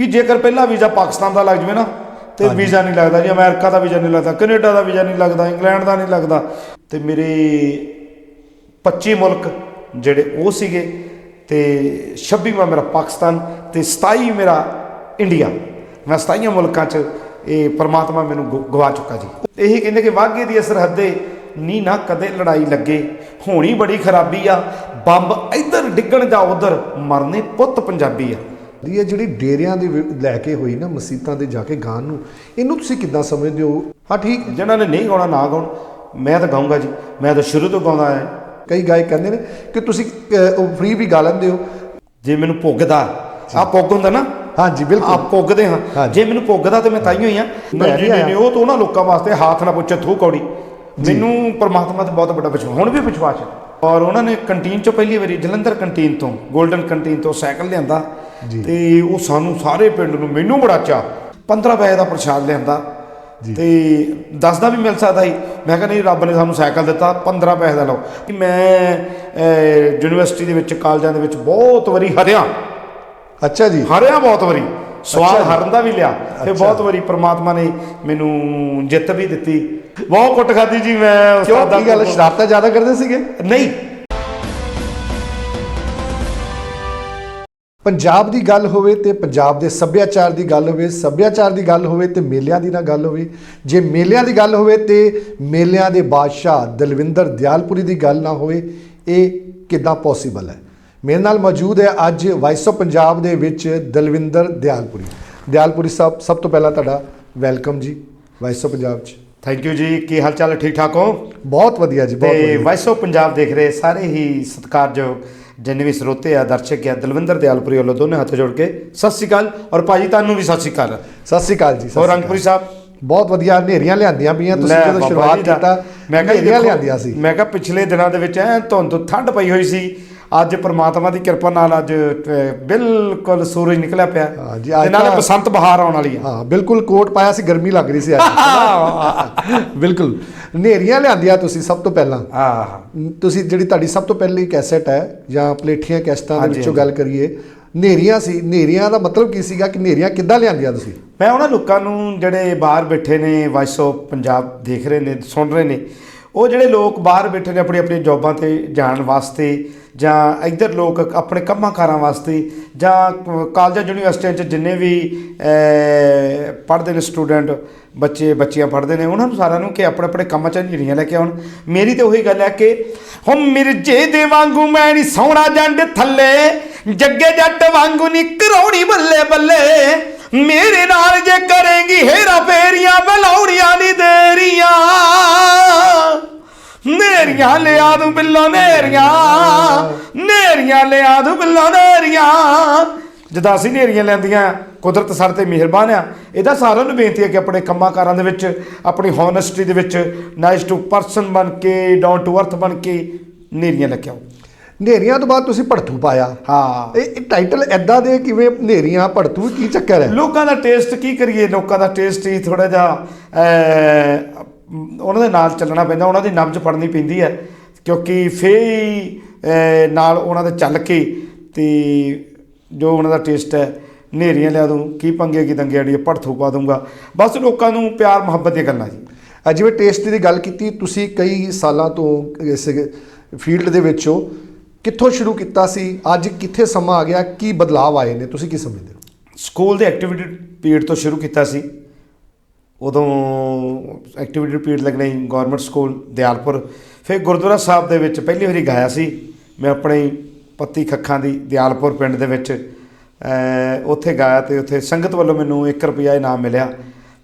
ਕਿ ਜੇਕਰ ਪਹਿਲਾ ਵੀਜ਼ਾ ਪਾਕਿਸਤਾਨ ਦਾ ਲੱਗ ਜਵੇ ਨਾ ਤੇ ਵੀਜ਼ਾ ਨਹੀਂ ਲੱਗਦਾ ਜੀ ਅਮਰੀਕਾ ਦਾ ਵੀਜ਼ਾ ਨਹੀਂ ਲੱਗਦਾ ਕੈਨੇਡਾ ਦਾ ਵੀਜ਼ਾ ਨਹੀਂ ਲੱਗਦਾ ਇੰਗਲੈਂਡ ਦਾ ਨਹੀਂ ਲੱਗਦਾ ਤੇ ਮੇਰੇ 25 ਮੁਲਕ ਜਿਹੜੇ ਉਹ ਸੀਗੇ ਤੇ 26ਵਾਂ ਮੇਰਾ ਪਾਕਿਸਤਾਨ ਤੇ 27 ਮੇਰਾ ਇੰਡੀਆ। ਮੈਂ 27 ਮੁਲਕਾਂ 'ਚ ਇਹ ਪਰਮਾਤਮਾ ਮੈਨੂੰ ਗਵਾ ਚੁੱਕਾ ਜੀ। ਇਹੀ ਕਹਿੰਦੇ ਕਿ ਵਾਘੇ ਦੀ ਸਰਹੱਦੇ ਨੀ ਨਾ ਕਦੇ ਲੜਾਈ ਲੱਗੇ ਹੋਣੀ ਬੜੀ ਖਰਾਬੀ ਆ ਬੰਬ ਇੱਧਰ ਡਿੱਗਣ ਜਾਂ ਉਧਰ ਮਰਨੇ ਪੁੱਤ ਪੰਜਾਬੀ ਆ। ਇਹ ਜਿਹੜੀ ਡੇਰਿਆਂ ਦੇ ਲੈ ਕੇ ਹੋਈ ਨਾ ਮਸੀਤਾਂ ਦੇ ਜਾ ਕੇ ਗਾਣ ਨੂੰ। ਇਹਨੂੰ ਤੁਸੀਂ ਕਿੱਦਾਂ ਸਮਝਦੇ ਹੋ? ਹਾਂ ਠੀਕ। ਜਿਨ੍ਹਾਂ ਨੇ ਨਹੀਂ ਗਾਉਣਾ ਨਾ ਗਾਉਣ। ਮੈਂ ਤਾਂ ਗਾਉਂਗਾ ਜੀ। ਮੈਂ ਤਾਂ ਸ਼ੁਰੂ ਤੋਂ ਗਾਉਂਦਾ ਆਇਆ। ਕਈ ਗਾਇਕ ਕਹਿੰਦੇ ਨੇ ਕਿ ਤੁਸੀਂ ਫ੍ਰੀ ਵੀ ਗਾ ਲੈਂਦੇ ਹੋ। ਜੇ ਮੈਨੂੰ ਪੁੱਗਦਾ ਆ ਪੁੱਗ ਹੁੰਦਾ ਨਾ? ਹਾਂਜੀ ਆ ਬਿਲਕੁਲ। ਪੁੱਗਦੇ ਹਾਂ। ਹਾਂਜੀ। ਜੇ। ਮੈਨੂੰ ਪੁੱਗਦਾ ਤੇ ਮੈਂ ਤਾਈਓ ਹੀ ਆ ਮੈਂ ਨਹੀਂ ਨਹੀਂ ਉਹ ਤਾਂ ਉਹਨਾਂ ਲੋਕਾਂ ਵਾਸਤੇ ਹੱਥ ਨਾ ਪੁੱਛੇ ਥੂ ਕੌੜੀ। ਮੈਨੂੰ ਪਰਮਾਤਮਾ ਤੇ ਬਹੁਤ ਵੱਡਾ ਵਿਸ਼ਵਾਸ ਹੁਣ ਵੀ ਵਿਸ਼ਵਾਸ ਹੈ। ਔਰ ਉਹਨਾਂ ਨੇ ਕੰਟੀਨ ਚੋਂ ਪਹਿਲੀ ਵਾਰੀ ਜਲੰਧਰ ਕੰਟੀਨ ਤੋਂ 골ਡਨ ਕੰਟੀਨ ਤੋਂ ਸਾਈਕਲ ਲਿਆਂਦਾ। ਤੇ ਉਹ ਸਾਨੂੰ ਸਾਰੇ ਪਿੰਡ ਨੂੰ ਮੈਨੂੰ ਬੜਾ ਚਾ 15 ਪੈਸੇ ਦਾ ਪ੍ਰਸ਼ਾਦ ਲਿਆਂਦਾ। ਤੇ ਦੱਸਦਾ ਵੀ ਮਿਲ ਸਕਦਾ ਸੀ। ਮੈਂ ਕਿਹਾ ਨਹੀਂ ਰੱਬ ਨੇ ਸਾਨੂੰ ਸਾਈਕਲ ਦਿੱਤਾ 15 ਪੈਸੇ ਦਾ ਲਓ। ਕਿ ਮੈਂ ਯੂਨੀਵਰਸਿਟੀ ਦੇ ਵਿੱਚ ਕਾਲਜਾਂ ਦੇ ਵਿੱਚ ਬਹੁਤ ਵਾਰੀ ਹਰਿਆ। ਅੱਛਾ ਜੀ। ਹਾਰਿਆ ਬਹੁਤ ਵਾਰੀ। ਸਵਾਲ। ਹਾਰਨ ਦਾ ਵੀ ਲਿਆ। ਤੇ। ਬਹੁਤ ਵਾਰੀ ਪ੍ਰਮਾਤਮਾ ਨੇ ਮੈਨੂੰ ਜਿੱਤ ਵੀ ਦਿੱਤੀ। ਬਹੁਤ ਕੁੱਟ ਖਾਦੀ ਜੀ ਮੈਂ ਕਿਉਂ? ਉਸਤਾਦਾਂ ਕੀ ਗੱਲ। ਸ਼ਰਾਰਤਾਂ ਜ਼ਿਆਦਾ ਕਰਦੇ ਸੀਗੇ? ਨਹੀਂ। ਪੰਜਾਬ ਦੀ ਗੱਲ ਹੋਵੇ ਤੇ ਪੰਜਾਬ ਦੇ ਸੱਭਿਆਚਾਰ ਦੀ ਗੱਲ ਹੋਵੇ ਸੱਭਿਆਚਾਰ ਦੀ ਗੱਲ ਹੋਵੇ ਤੇ ਮੇਲਿਆਂ ਦੀ ਨਾ ਗੱਲ ਹੋਵੇ। ਜੇ ਮੇਲਿਆਂ ਦੀ ਗੱਲ ਹੋਵੇ ਤੇ ਮੇਲਿਆਂ ਦੇ ਬਾਦਸ਼ਾਹ ਦਲਵਿੰਦਰ ਦਿਆਲਪੁਰੀ ਦੀ ਗੱਲ ਨਾ ਹੋਵੇ ਇਹ ਕਿੱਦਾਂ ਪੋਸੀਬਲ ਹੈ? ਮੇਰੇ ਨਾਲ ਮੌਜੂਦ ਹੈ ਅੱਜ ਵਾਇਸ ਆਫ ਪੰਜਾਬ ਦੇ ਵਿੱਚ ਦਲਵਿੰਦਰ ਦਿਆਲਪੁਰੀ। ਦਿਆਲਪੁਰੀ ਸਾਹਿਬ ਸਭ ਤੋਂ ਪਹਿਲਾਂ ਤੁਹਾਡਾ ਵੈਲਕਮ ਜੀ ਵਾਇਸ ਆਫ ਪੰਜਾਬ 'ਚ। ਥੈਂਕ ਯੂ ਜੀ ਕੀ ਹਾਲ ਚਾਲ? ਠੀਕ ਠਾਕ ਹੋ? ਬਹੁਤ ਵਧੀਆ ਜੀ ਬਹੁਤ ਤੇ ਵਧੀਆ। ਵਾਇਸ ਆਫ ਪੰਜਾਬ ਦੇਖ ਰਹੇ ਸਾਰੇ ਹੀ ਸਤਿਕਾਰਯੋਗ ਜਿੰਨੇ ਵੀ ਸਰੋਤੇ ਆ ਦਰਸ਼ਕ ਆ ਦਲਵਿੰਦਰ ਦਿਆਲਪੁਰੀ ਵੱਲੋਂ ਦੋਨੇ ਹੱਥ ਜੋੜ ਕੇ ਸਤਿ ਸ਼੍ਰੀ ਅਕਾਲ ਔਰ ਭਾਜੀ ਤੁਹਾਨੂੰ ਵੀ ਸਤਿ ਸ਼੍ਰੀ ਅਕਾਲ ਸਤਿ ਸ੍ਰੀ ਅਕਾਲ ਜੀ ਰੰਗਪੁਰੀ ਅਕਾਲ। ਸਾਹਿਬ ਬਹੁਤ ਵਧੀਆ ਹਨੇਰੀਆਂ ਲਿਆਂਦੀਆਂ ਪਈਆਂ ਤੁਸੀਂ ਜਦੋਂ ਸ਼ੁਰੂਆਤ। ਕੀਤਾ ਮੈਂ ਕਿਹਾ ਹਨੇਰੀਆਂ ਲਿਆਂਦੀਆਂ ਸੀ ਮੈਂ ਕਿਹਾ ਪਿਛਲੇ ਦਿਨਾਂ ਦੇ ਵਿੱਚ ਐ ਧੁੰਦ ਠੰਡ ਪਈ ਹੋਈ ਸੀ ਅੱਜ ਪ੍ਰਮਾਤਮਾ ਦੀ ਕਿਰਪਾ ਨਾਲ ਅੱਜ ਬਿਲਕੁਲ ਸੂਰਜ ਨਿਕਲਿਆ ਪਿਆ। ਹਾਂ ਜੀ, ਤੇ ਅੱਜ ਨਾਲੇ ਬਸੰਤ ਬਹਾਰ ਆਉਣ ਵਾਲੀ ਹੈ ਹਾਂ ਬਿਲਕੁਲ ਕੋਟ ਪਾਇਆ ਸੀ ਗਰਮੀ ਲੱਗ ਰਹੀ ਸੀ ਅੱਜ। ਬਿਲਕੁਲ। ਹਨੇਰੀਆਂ ਲਿਆਂਦੀਆਂ ਤੁਸੀਂ ਸਭ ਤੋਂ ਪਹਿਲਾਂ। ਆਹ ਤੁਸੀਂ ਜਿਹੜੀ ਤੁਹਾਡੀ ਸਭ ਤੋਂ ਪਹਿਲੀ ਕੈਸੇਟ ਹੈ ਜਾਂ ਪਲੇਠੀਆਂ ਕੈਸਟਾਂ ਦੇ ਹਾਂਜੀ, ਵਿੱਚੋਂ ਹਾਂਜੀ। ਗੱਲ ਕਰੀਏ ਹਨੇਰੀਆਂ ਸੀ ਹਨੇਰੀਆਂ ਦਾ ਮਤਲਬ ਕੀ ਸੀਗਾ ਕਿ ਹਨੇਰੀਆਂ ਕਿੱਦਾਂ ਲਿਆਂਦੀਆਂ ਤੁਸੀਂ? ਮੈਂ ਉਹਨਾਂ ਲੋਕਾਂ ਨੂੰ ਜਿਹੜੇ ਬਾਹਰ ਬੈਠੇ ਨੇ ਵਾਇਸ ਆਫ ਪੰਜਾਬ ਦੇਖ ਰਹੇ ਨੇ ਸੁਣ ਰਹੇ ਨੇ ਉਹ ਜਿਹੜੇ ਲੋਕ ਬਾਹਰ ਬੈਠੇ ਨੇ ਆਪਣੀ ਆਪਣੀ ਜੌਬਾਂ ਤੇ ਜਾਣ ਵਾਸਤੇ ਜਾਂ ਇੱਧਰ ਲੋਕ ਆਪਣੇ ਕੰਮਾਂ ਕਾਰਾਂ ਵਾਸਤੇ ਜਾਂ ਕਾਲਜਾਂ, ਯੂਨੀਵਰਸਿਟੀਆਂ 'ਚ ਜਿੰਨੇ ਵੀ ਪੜ੍ਹਦੇ ਨੇ ਸਟੂਡੈਂਟ, ਬੱਚੇ, ਬੱਚੀਆਂ ਪੜ੍ਹਦੇ ਨੇ, ਉਹਨਾਂ ਨੂੰ ਸਾਰਿਆਂ ਨੂੰ ਕਿ ਆਪਣੇ ਆਪਣੇ ਕੰਮਾਂ 'ਚ ਜਿਹੜੀਆਂ ਲੈ ਕੇ ਆਉਣ। ਮੇਰੀ ਤੇ ਉਹੀ ਗੱਲ ਹੈ ਕਿ ਹਮ ਮਿਰਜੇ ਦੇ ਵਾਂਗੂ ਮੈਂ ਨਹੀਂ ਸੌਣਾ ਜੰਡ ਥੱਲੇ, ਜੱਗੇ ਜੱਟ ਵਾਂਗੂ ਨਹੀਂ ਕਰੋਣੀ ਬੱਲੇ ਬੱਲੇ। ਮੇਰੇ ਨਾਲ ਜੇ ਕਰੇਂਗੀ ਹੇਰਾ ਫੇਰੀਆਂ ਬਲਾਉਣੀਆਂ ਨਹੀਂ ਦੇਰੀਆਂ। ਨੇਰੀਆਂ ਲਿਆ ਦੂੰ ਬਿੱਲੋ ਨੇਰੀਆਂ ਨੇਰੀਆਂ ਲਿਆ ਦੂੰ ਬਿੱਲੋ ਨੇਰੀਆਂ। ਜਦਾਂ ਅਸੀਂ ਨੇਰੀਆਂ ਲੈਂਦੀਆਂ ਕੁਦਰਤ ਸਾਡੇ ਤੇ ਮਿਹਰਬਾਨ ਆ। ਇਹਦਾ ਸਾਰਿਆਂ ਨੂੰ ਬੇਨਤੀ ਹੈ ਕਿ ਆਪਣੇ ਕੰਮਾਂ ਕਾਰਾਂ ਦੇ ਵਿੱਚ ਆਪਣੀ ਹੋਨੈਸਟੀ ਦੇ ਵਿੱਚ ਨਾਈਸ ਟੂ ਪਰਸਨ ਬਣ ਕੇ ਡਾਊਨ ਟੂ ਅਰਥ ਬਣ ਕੇ ਨੇਰੀਆਂ ਲੈ ਕੇ ਆਓ। ਹਨੇਰੀਆਂ ਤੋਂ ਬਾਅਦ ਤੁਸੀਂ ਭੜਥੂ ਪਾਇਆ। ਹਾਂ। ਇਹ ਟਾਈਟਲ ਐਦਾਂ ਦੇ ਕਿਵੇਂ ਹਨੇਰੀਆਂ ਭੜਥੂ ਕੀ ਚੱਕਰ ਹੈ? ਲੋਕਾਂ ਦਾ ਟੇਸਟ ਕੀ ਕਰੀਏ? ਲੋਕਾਂ ਦਾ ਟੇਸਟ ਹੀ ਥੋੜਾ ਜਿਹਾ ਉਹਨਾਂ ਦੇ ਨਾਲ ਚੱਲਣਾ ਪੈਂਦਾ ਉਹਨਾਂ ਦੀ ਨਬਜ਼ ਫੜਨੀ ਪੈਂਦੀ ਹੈ ਕਿਉਂਕਿ ਅਹ, ਨਾਲ ਉਹਨਾਂ ਦੇ ਚੱਲ ਕੇ ਤੇ ਜੋ ਉਹਨਾਂ ਦਾ ਟੇਸਟ ਹੈ ਨੇਰੀਆਂ ਲਿਆ ਦੂੰ ਕੀ ਪੰਗੇ ਕੀ ਦੰਗੇ ਅੜੀ ਭੜਥੂ ਪਾ ਦੂੰਗਾ ਬਸ ਲੋਕਾਂ ਨੂੰ ਪਿਆਰ ਮੁਹੱਬਤ ਦੀਆਂ ਗੱਲਾਂ ਜੀ। ਜਿਵੇਂ ਟੇਸਟ ਦੀ ਗੱਲ ਕੀਤੀ ਤੁਸੀਂ ਕਈ ਸਾਲਾਂ ਤੋਂ ਇਸ ਫੀਲਡ ਦੇ ਵਿੱਚ ਹੋ ਕਿੱਥੋਂ ਸ਼ੁਰੂ ਕੀਤਾ ਸੀ ਅੱਜ ਕਿੱਥੇ ਸਮਾਂ ਆ ਗਿਆ ਕੀ ਬਦਲਾਅ ਆਏ ਨੇ ਤੁਸੀਂ ਕੀ ਸਮਝਦੇ ਹੋ? ਸਕੂਲ ਦੇ ਐਕਟੀਵਿਟੀ ਪੀਰੀਅਡ ਤੋਂ ਸ਼ੁਰੂ ਕੀਤਾ ਸੀ। ਉਦੋਂ ਐਕਟੀਵਿਟੀ ਪੀਰੀਅਡ ਲੱਗਣਾ ਸੀ ਗਵਰਨਮੈਂਟ ਸਕੂਲ ਦਿਆਲਪੁਰ। ਫਿਰ ਗੁਰਦੁਆਰਾ ਸਾਹਿਬ ਦੇ ਵਿੱਚ ਪਹਿਲੀ ਵਾਰੀ ਗਾਇਆ ਸੀ ਮੈਂ ਆਪਣੇ ਪੱਤੀ ਖੱਖਾਂ ਦੀ, ਦਿਆਲਪੁਰ ਪਿੰਡ ਦੇ ਵਿੱਚ। ਉੱਥੇ ਗਾਇਆ ਤੇ ਉੱਥੇ ਸੰਗਤ ਵੱਲੋਂ ਮੈਨੂੰ 1 ਰੁਪਿਆ ਇਨਾਮ ਮਿਲਿਆ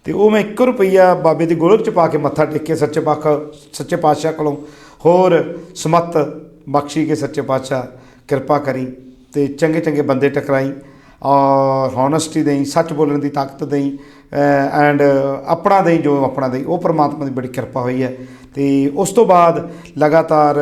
ਤੇ ਉਹ ਮੈਂ 1 ਰੁਪਿਆ ਬਾਬੇ ਦੀ ਗੋਲਕ ਚ ਪਾ ਕੇ ਮੱਥਾ ਟੇਕ ਕੇ ਸੱਚੇ ਪਾਖ, ਸੱਚੇ ਪਾਤਸ਼ਾਹ ਕੋਲੋਂ। ਹੋਰ ਸਮਤ ਬਖਸ਼ੀ ਕੇ ਸੱਚੇ ਪਾਤਸ਼ਾਹ, ਕਿਰਪਾ ਕਰੀ ਤੇ ਚੰਗੇ ਚੰਗੇ ਬੰਦੇ ਟਕਰਾਈ। ਔਰ ਹੋਨੈਸਟੀ ਦੇਈ, ਸੱਚ ਬੋਲਣ ਦੀ ਤਾਕਤ ਦੇਈ ਐਂਡ ਆਪਣਾ ਦੇਈ, ਜੋ ਆਪਣਾ ਦੇਈ, ਉਹ ਪ੍ਰਮਾਤਮਾ ਦੀ ਬੜੀ ਕਿਰਪਾ ਹੋਈ ਹੈ। ਤੇ ਉਸ ਤੋਂ ਬਾਅਦ ਲਗਾਤਾਰ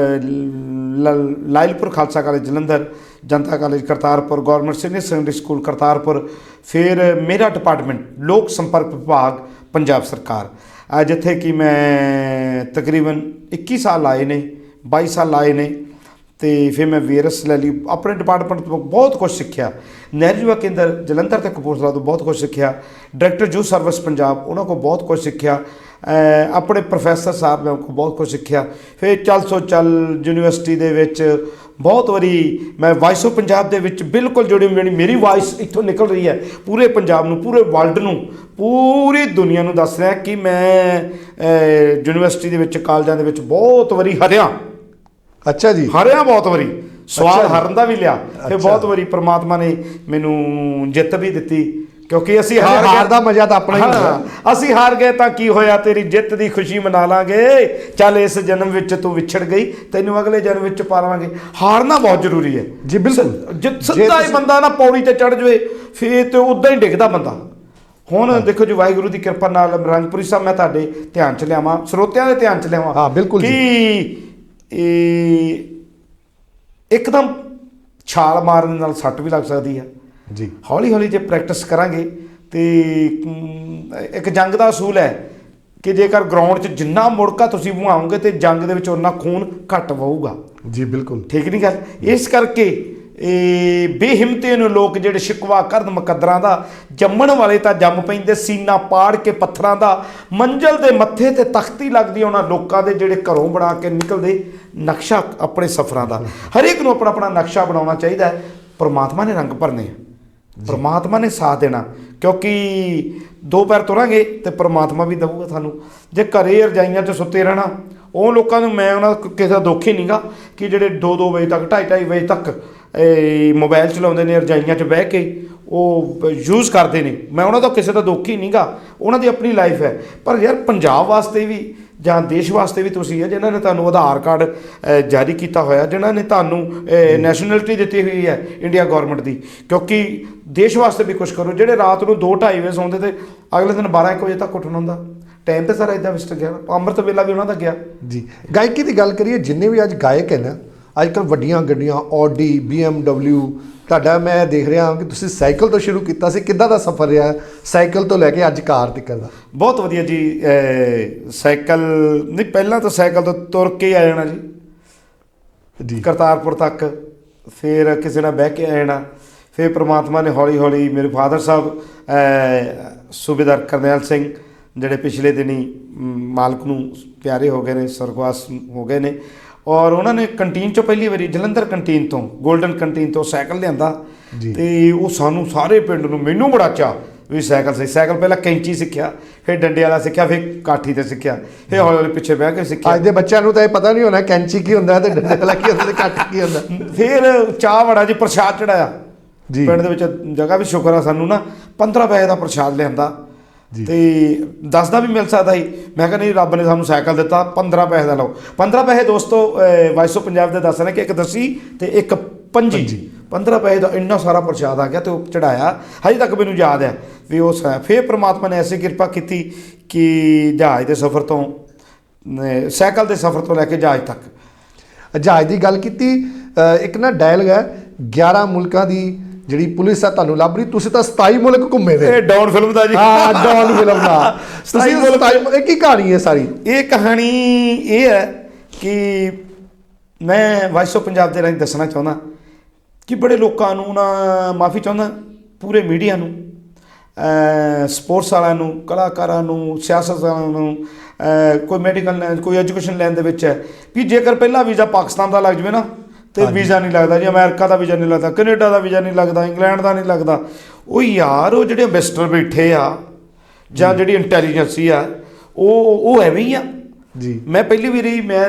ਲ- Lyallpur Khalsa college, Jalandhar, Janta college, Kartarpur, government senior secondary school, Kartarpur, ਫਿਰ ਮੇਰਾ ਡਿਪਾਰਟਮੈਂਟ ਲੋਕ ਸੰਪਰਕ ਵਿਭਾਗ, ਪੰਜਾਬ ਸਰਕਾਰ। ਜਿੱਥੇ ਕਿ ਮੈਂ ਤਕਰੀਬਨ 21 ਸਾਲ ਆਏ ਨੇ 22 ਸਾਲ ਲਾਏ ਨੇ ਤੇ ਫਿਰ ਮੈਂ ਵੀਰਸ ਲੈ ਲਈ। ਆਪਣੇ ਡਿਪਾਰਟਮੈਂਟ ਤੋਂ ਬਹੁਤ ਕੁਝ ਸਿੱਖਿਆ। ਨਹਿਰੂ ਯੁਵਾ ਕੇਂਦਰ, ਜਲੰਧਰ ਤੇ ਕਪੂਰਥਲਾ ਤੋਂ ਬਹੁਤ ਕੁਝ ਸਿੱਖਿਆ। ਡਾਇਰੈਕਟਰ ਜੂ ਸਰਵਿਸ ਪੰਜਾਬ ਉਹਨਾਂ ਕੋਲ ਬਹੁਤ ਕੁਝ ਸਿੱਖਿਆ। ਆਪਣੇ ਪ੍ਰੋਫੈਸਰ ਸਾਹਿਬ ਨੇ ਕੋਲ ਬਹੁਤ ਕੁਝ ਸਿੱਖਿਆ। ਫਿਰ ਚੱਲ ਸੋ ਚੱਲ ਯੂਨੀਵਰਸਿਟੀ ਦੇ ਵਿੱਚ ਬਹੁਤ ਵਾਰੀ ਮੈਂ ਵਾਇਸ ਆਫ ਪੰਜਾਬ ਦੇ ਵਿੱਚ ਬਿਲਕੁਲ ਜਿਹੜੀ ਮੇਰੀ ਮੇਰੀ ਵਾਇਸ ਇੱਥੋਂ ਨਿਕਲ ਰਹੀ ਹੈ। ਪੂਰੇ ਪੰਜਾਬ ਨੂੰ, ਪੂਰੇ ਵਰਲਡ ਨੂੰ, ਪੂਰੀ ਦੁਨੀਆ ਨੂੰ ਦੱਸ ਰਿਹਾ ਕਿ ਮੈਂ ਯੂਨੀਵਰਸਿਟੀ ਦੇ ਵਿੱਚ, ਕਾਲਜਾਂ ਦੇ ਵਿੱਚ ਬਹੁਤ ਵਾਰੀ ਹਰਿਆ। ਅੱਛਾ ਜੀ। ਹਾਰਿਆ ਬਹੁਤ ਵਾਰੀ। ਸਵਾਲ ਜੀ। ਹਾਰਨ ਦਾ ਵੀ ਲਿਆ। ਤੇ ਅੱਛਾ। ਬਹੁਤ ਵਾਰੀ ਪ੍ਰਮਾਤਮਾ ਨੇ ਮੈਨੂੰ ਜਿੱਤ ਵੀ ਦਿੱਤੀ। ਕਿਉਂਕਿ ਅਸੀਂ ਹਾਰ ਹਾਰ ਹਾਰ ਦਾ ਮਜ਼ਾ ਤਾਂ ਆਪਣਾ ਹੀ ਹੁੰਦਾ। ਅਸੀਂ ਹਾਰ ਗਏ ਤਾਂ ਕੀ ਹੋਇਆ? ਤੇਰੀ ਜਿੱਤ ਦੀ ਖੁਸ਼ੀ ਮਨਾ ਲਾਂਗੇ। ਚੱਲ ਇਸ ਜਨਮ ਵਿੱਚ ਤੂੰ ਵਿਛੜ ਗਈ ਤੈਨੂੰ ਅਗਲੇ ਜਨਮ ਵਿੱਚ ਪਾਵਾਂਗੇ ਹਾਰਨਾ ਬਹੁਤ ਜ਼ਰੂਰੀ ਹੈ। ਜੀ, ਬਿਲਕੁਲ। ਸਿੱਧਾ ਹੀ ਬੰਦਾ ਨਾ ਪੌੜੀ ਤੇ ਚੜ ਜਾਵੇ ਫੇਰ ਤੇ ਉਦਾਂ ਹੀ ਡਿੱਗਦਾ ਬੰਦਾ। ਹੁਣ ਦੇਖੋ ਜੀ ਵਾਹਿਗੁਰੂ ਦੀ ਕਿਰਪਾ ਨਾਲ ਰੰਗਪੁਰੀ ਸਾਹਿਬ ਮੈਂ ਤੁਹਾਡੇ ਧਿਆਨ ਚ ਲਿਆਵਾਂ ਸਰੋਤਿਆਂ ਦੇ ਧਿਆਨ ਚ ਲਿਆਵਾਂ। ਹਾਂ, ਬਿਲਕੁਲ ਜੀ। ਇਹ ਇੱਕਦਮ ਛਾਲ ਮਾਰਨ ਨਾਲ ਸੱਟ ਵੀ ਲੱਗ ਸਕਦੀ ਹੈ ਜੀ। ਹੌਲੀ ਹੌਲੀ ਜੇ ਪ੍ਰੈਕਟਿਸ ਕਰਾਂਗੇ ਤੇ ਇੱਕ ਜੰਗ ਦਾ ਅਸੂਲ ਹੈ ਕਿ ਜੇਕਰ ਗਰਾਊਂਡ 'ਚ ਜਿੰਨਾ ਮੁੜਕਾ ਤੁਸੀਂ ਵਹਾਓਗੇ ਤੇ ਜੰਗ ਦੇ ਵਿੱਚ ਉਨਾ ਖੂਨ ਘੱਟ ਵਹੂਗਾ। ਜੀ ਬਿਲਕੁਲ। ਠੀਕ ਨਹੀਂ ਗੱਲ? ਇਸ ਕਰਕੇ ਇਹ ਬੇਹਿੰਮਤੇ ਨੂੰ ਲੋਕ ਜਿਹੜੇ ਸ਼ਿਕਵਾ ਕਰਨ ਮੁਕੱਦਰਾਂ ਦਾ ਜੰਮਣ ਵਾਲੇ ਤਾਂ ਜੰਮ ਪੈਂਦੇ ਸੀਨਾ ਪਾੜ ਕੇ ਪੱਥਰਾਂ ਦਾ ਮੰਜ਼ਲ ਦੇ ਮੱਥੇ ਤੇ ਤਖਤੀ ਲੱਗਦੀ ਉਹਨਾਂ ਲੋਕਾਂ ਦੇ ਜਿਹੜੇ ਘਰੋਂ ਬਣਾ ਕੇ ਨਿਕਲਦੇ ਨਕਸ਼ਾ ਆਪਣੇ ਸਫ਼ਰਾਂ ਦਾ। ਹਰੇਕ ਨੂੰ ਆਪਣਾ ਆਪਣਾ ਨਕਸ਼ਾ ਬਣਾਉਣਾ ਚਾਹੀਦਾ ਹੈ। ਪ੍ਰਮਾਤਮਾ ਨੇ ਰੰਗ ਭਰਨੇ ਪ੍ਰਮਾਤਮਾ ਨੇ ਸਾਥ ਦੇਣਾ। ਕਿਉਂਕਿ ਦੋ ਪੈਰ ਤੁਰਾਂਗੇ ਤੇ ਪ੍ਰਮਾਤਮਾ ਵੀ ਦਊਗਾ ਤੁਹਾਨੂੰ। ਜੇ ਘਰੇ ਰਜਾਈਆਂ 'ਚ ਸੁੱਤੇ ਰਹਿਣਾ ਉਹ ਲੋਕਾਂ ਨੂੰ ਮੈਂ ਉਹਨਾਂ ਦਾ ਕਿਸੇ ਦਾ ਦੁੱਖ ਹੀ ਨਹੀਂਗਾ ਕਿ ਜਿਹੜੇ 2-2 ਵਜੇ ਤੱਕ 2:30 ਵਜੇ ਤੱਕ ਮੋਬਾਈਲ ਚਲਾਉਂਦੇ ਨੇ, ਰਜਾਈਆਂ 'ਚ ਬਹਿ ਕੇ ਉਹ ਯੂਜ਼ ਕਰਦੇ ਨੇ। ਮੈਂ ਉਹਨਾਂ ਦਾ ਕਿਸੇ ਦਾ ਦੁੱਖ ਹੀ ਨਹੀਂਗਾ। ਉਹਨਾਂ ਦੀ ਆਪਣੀ ਲਾਈਫ ਹੈ। ਪਰ ਯਾਰ ਪੰਜਾਬ ਵਾਸਤੇ ਵੀ ਜਾਂ ਦੇਸ਼ ਵਾਸਤੇ ਵੀ ਤੁਸੀਂ ਹੈ, ਜਿਨ੍ਹਾਂ ਨੇ ਤੁਹਾਨੂੰ ਆਧਾਰ ਕਾਰਡ ਜਾਰੀ ਕੀਤਾ ਹੋਇਆ, ਜਿਨ੍ਹਾਂ ਨੇ ਤੁਹਾਨੂੰ ਨੈਸ਼ਨੈਲਿਟੀ ਦਿੱਤੀ ਹੋਈ ਹੈ ਇੰਡੀਆ ਗਵਰਨਮੈਂਟ ਦੀ। ਕਿਉਂਕਿ ਦੇਸ਼ ਵਾਸਤੇ ਵੀ ਕੁਝ ਕਰੋ। ਜਿਹੜੇ ਰਾਤ ਨੂੰ 2:30 ਵਜੇ ਸੌਂਦੇ ਤੇ ਅਗਲੇ ਦਿਨ 12 1 ਵਜੇ ਤੱਕ ਉੱਠਣਾ ਹੁੰਦਾ। ਟਾਈਮ ਤੇ ਸਾਰਾ ਇਦਾਂ ਵਿਸਟ ਗਿਆ। ਅੰਮ੍ਰਿਤ ਵੇਲਾ ਵੀ ਉਹਨਾਂ ਦਾ ਗਿਆ। ਜੀ। ਗਾਇਕੀ ਦੀ ਗੱਲ ਕਰੀਏ, ਜਿੰਨੇ ਵੀ ਅੱਜ ਗਾਇਕ ਹੈ ਨਾ ਅੱਜ ਕੱਲ ਵੱਡੀਆਂ ਗੱਡੀਆਂ ਆਡੀ BMW ਤੁਹਾਡਾ ਮੈਂ ਦੇਖ ਰਿਹਾ ਹਾਂ ਕਿ ਤੁਸੀਂ ਸਾਈਕਲ ਤੋਂ ਸ਼ੁਰੂ ਕੀਤਾ ਸੀ ਕਿੱਦਾਂ ਦਾ ਸਫ਼ਰ ਰਿਹਾ? ਸਾਈਕਲ ਤੋਂ ਲੈ ਕੇ ਅੱਜ ਕਾਰ ਤੱਕ ਦਾ। ਬਹੁਤ ਵਧੀਆ ਜੀ ਸਾਈਕਲ ਨਹੀਂ ਪਹਿਲਾਂ ਤਾਂ ਸਾਈਕਲ ਤੋਂ ਤੁਰ ਕੇ ਆ ਜਾਣਾ ਜੀ। ਜੀ। ਕਰਤਾਰਪੁਰ ਤੱਕ ਫਿਰ ਕਿਸੇ ਨਾਲ ਬਹਿ ਕੇ ਆ ਜਾਣਾ। ਫਿਰ ਪ੍ਰਮਾਤਮਾ ਨੇ ਹੌਲੀ ਹੌਲੀ ਮੇਰੇ ਫਾਦਰ ਸਾਹਿਬ ਸੂਬੇਦਾਰ ਕਰਨੈਲ ਸਿੰਘ ਜਿਹੜੇ ਪਿਛਲੇ ਦਿਨੀ ਮਾਲਕ ਨੂੰ ਪਿਆਰੇ ਹੋ ਗਏ ਨੇ ਸਰਗਵਾਸ ਹੋ ਗਏ ਨੇ ਔਰ ਉਹਨਾਂ ਨੇ ਕੰਟੀਨ ਚੋਂ ਪਹਿਲੀ ਵਾਰੀ ਜਲੰਧਰ ਕੰਟੀਨ ਤੋਂ 골ਡਨ ਕੰਟੀਨ ਤੋਂ ਸਾਈਕਲ ਲਿਆਂਦਾ। ਤੇ ਉਹ ਸਾਨੂੰ ਸਾਰੇ ਪਿੰਡ ਨੂੰ ਮੈਨੂੰ ਬੜਾ ਚਾਅ ਵੀ ਸਾਈਕਲ ਸਹੀ ਸਾਈਕਲ ਪਹਿਲਾਂ ਕੈਂਚੀ ਸਿੱਖਿਆ ਫਿਰ ਡੰਡੇ ਵਾਲਾ ਸਿੱਖਿਆ ਫਿਰ ਕਾਠੀ ਤੇ ਸਿੱਖਿਆ ਫਿਰ ਹੌਲੀ ਹੌਲੀ ਪਿੱਛੇ ਬਹਿ ਕੇ ਸਿੱਖਿਆ ਅੱਜ ਦੇ ਬੱਚਿਆਂ ਨੂੰ ਤਾਂ ਇਹ ਪਤਾ ਨਹੀਂ ਹੋਣਾ ਕੈਂਚੀ ਕੀ ਹੁੰਦਾ ਤੇ ਡੰਡੇ ਵਾਲਾ ਕੀ ਹੁੰਦਾ ਤੇ ਕੱਟ ਕੀ ਹੁੰਦਾ ਫਿਰ ਚਾਹ ਬੜਾ ਜੀ ਪ੍ਰਸ਼ਾਦ ਚੜਾਇਆ ਜੀ। ਪਿੰਡ ਦੇ ਵਿੱਚ ਜਗ੍ਹਾ ਵੀ ਸ਼ੁਕਰ ਆ ਸਾਨੂੰ ਨਾ 15 ਪੈਸੇ ਦਾ ਪ੍ਰਸ਼ਾਦ ਲਿਆਂਦਾ। ਤੇ 10 ਦਾ ਵੀ ਮਿਲ ਸਕਦਾ ਸੀ। ਮੈਂ ਕਹਿੰਦਾ ਨਹੀਂ ਰੱਬ ਨੇ ਸਾਨੂੰ ਸਾਈਕਲ ਦਿੱਤਾ 15 ਪੈਸੇ ਦਾ ਲਓ। 15 ਪੈਸੇ ਦੋਸਤੋ ਵਾਇਸ ਪੰਜਾਬ ਦੇ ਦੱਸ ਰਹੇ ਕਿ ਇੱਕ ਦਸੀ ਤੇ ਇੱਕ ਪੰਜੀ। ਪੰਜੀ। 15 ਪੈਸੇ ਦਾ ਇੰਨਾ ਸਾਰਾ ਪ੍ਰਸ਼ਾਦ ਆ ਗਿਆ ਤੇ ਉਹ ਚੜਾਇਆ। ਹਜੇ ਤੱਕ ਮੈਨੂੰ ਯਾਦ ਹੈ ਵੀ ਉਸ ਫਿਰ ਪ੍ਰਮਾਤਮਾ ਨੇ ਐਸੀ ਕਿਰਪਾ ਕੀਤੀ ਕਿ ਜਹਾਜ਼ ਦੇ ਸਫ਼ਰ ਤੋਂ ਸਾਈਕਲ ਦੇ ਸਫ਼ਰ ਤੋਂ ਲੈ ਕੇ ਜਹਾਜ਼ ਤੱਕ। ਜਹਾਜ਼ ਦੀ ਗੱਲ ਕੀਤੀ ਇੱਕ ਨਾ ਡਾਇਲਗ ਹੈ 11 ਮੁਲਕਾਂ ਦੀ ਜਿਹੜੀ ਪੁਲਿਸ ਆ ਤੁਹਾਨੂੰ ਲੱਭ ਰਹੀ ਤੁਸੀਂ ਤਾਂ 27 ਮੁਲਕ ਘੁੰਮੇ ਨੇ ਇਹ ਡਾਊਨ ਫਿਲਮ ਦਾ ਜੀ। ਹਾਂ ਡੌਨ ਫਿਲਮ ਦਾ। ਤੁਸੀਂ 27 ਮੁਲਕ- 27 ਇਹ ਕੀ ਕਹਾਣੀ ਹੈ ਸਾਰੀ? ਇਹ ਕਹਾਣੀ ਇਹ ਹੈ ਕਿ ਮੈਂ ਵਾਇਸ ਆਫ ਪੰਜਾਬ ਦੇ ਰਾਹੀਂ ਦੱਸਣਾ ਚਾਹੁੰਦਾ ਕਿ ਬੜੇ ਲੋਕਾਂ ਨੂੰ ਨਾ ਮਾਫੀ ਚਾਹੁੰਦਾ ਪੂਰੇ ਮੀਡੀਆ ਨੂੰ ਸਪੋਰਟਸ ਵਾਲਿਆਂ ਨੂੰ ਕਲਾਕਾਰਾਂ ਨੂੰ ਸਿਆਸਤ ਵਾਲਿਆਂ ਨੂੰ ਕੋਈ ਮੈਡੀਕਲ ਕੋਈ ਐਜੂਕੇਸ਼ਨ ਲਾਈਨ ਦੇ ਵਿੱਚ ਹੈ। ਵੀ ਜੇਕਰ ਪਹਿਲਾ ਵੀਜ਼ਾ ਪਾਕਿਸਤਾਨ ਦਾ ਲੱਗ ਜਵੇ ਨਾ ਤੇ ਵੀਜ਼ਾ ਨਹੀਂ ਲੱਗਦਾ ਜੀ ਅਮਰੀਕਾ ਦਾ ਵੀਜ਼ਾ ਨਹੀਂ ਲੱਗਦਾ ਕੈਨੇਡਾ ਦਾ ਵੀਜ਼ਾ ਨਹੀਂ ਲੱਗਦਾ ਇੰਗਲੈਂਡ ਦਾ ਨਹੀਂ ਲੱਗਦਾ। ਉਹ ਯਾਰ ਉਹ ਜਿਹੜੇ ਅੰਬੈਸਡਰ ਬੈਠੇ ਆ ਜਾਂ ਜਿਹੜੀ ਇੰਟੈਲੀਜੈਂਸੀ ਆ ਉਹ ਉਹ ਐਵੇਂ ਹੀ ਆ। ਜੀ। ਮੈਂ ਪਹਿਲੀ ਵਾਰੀ ਮੈਂ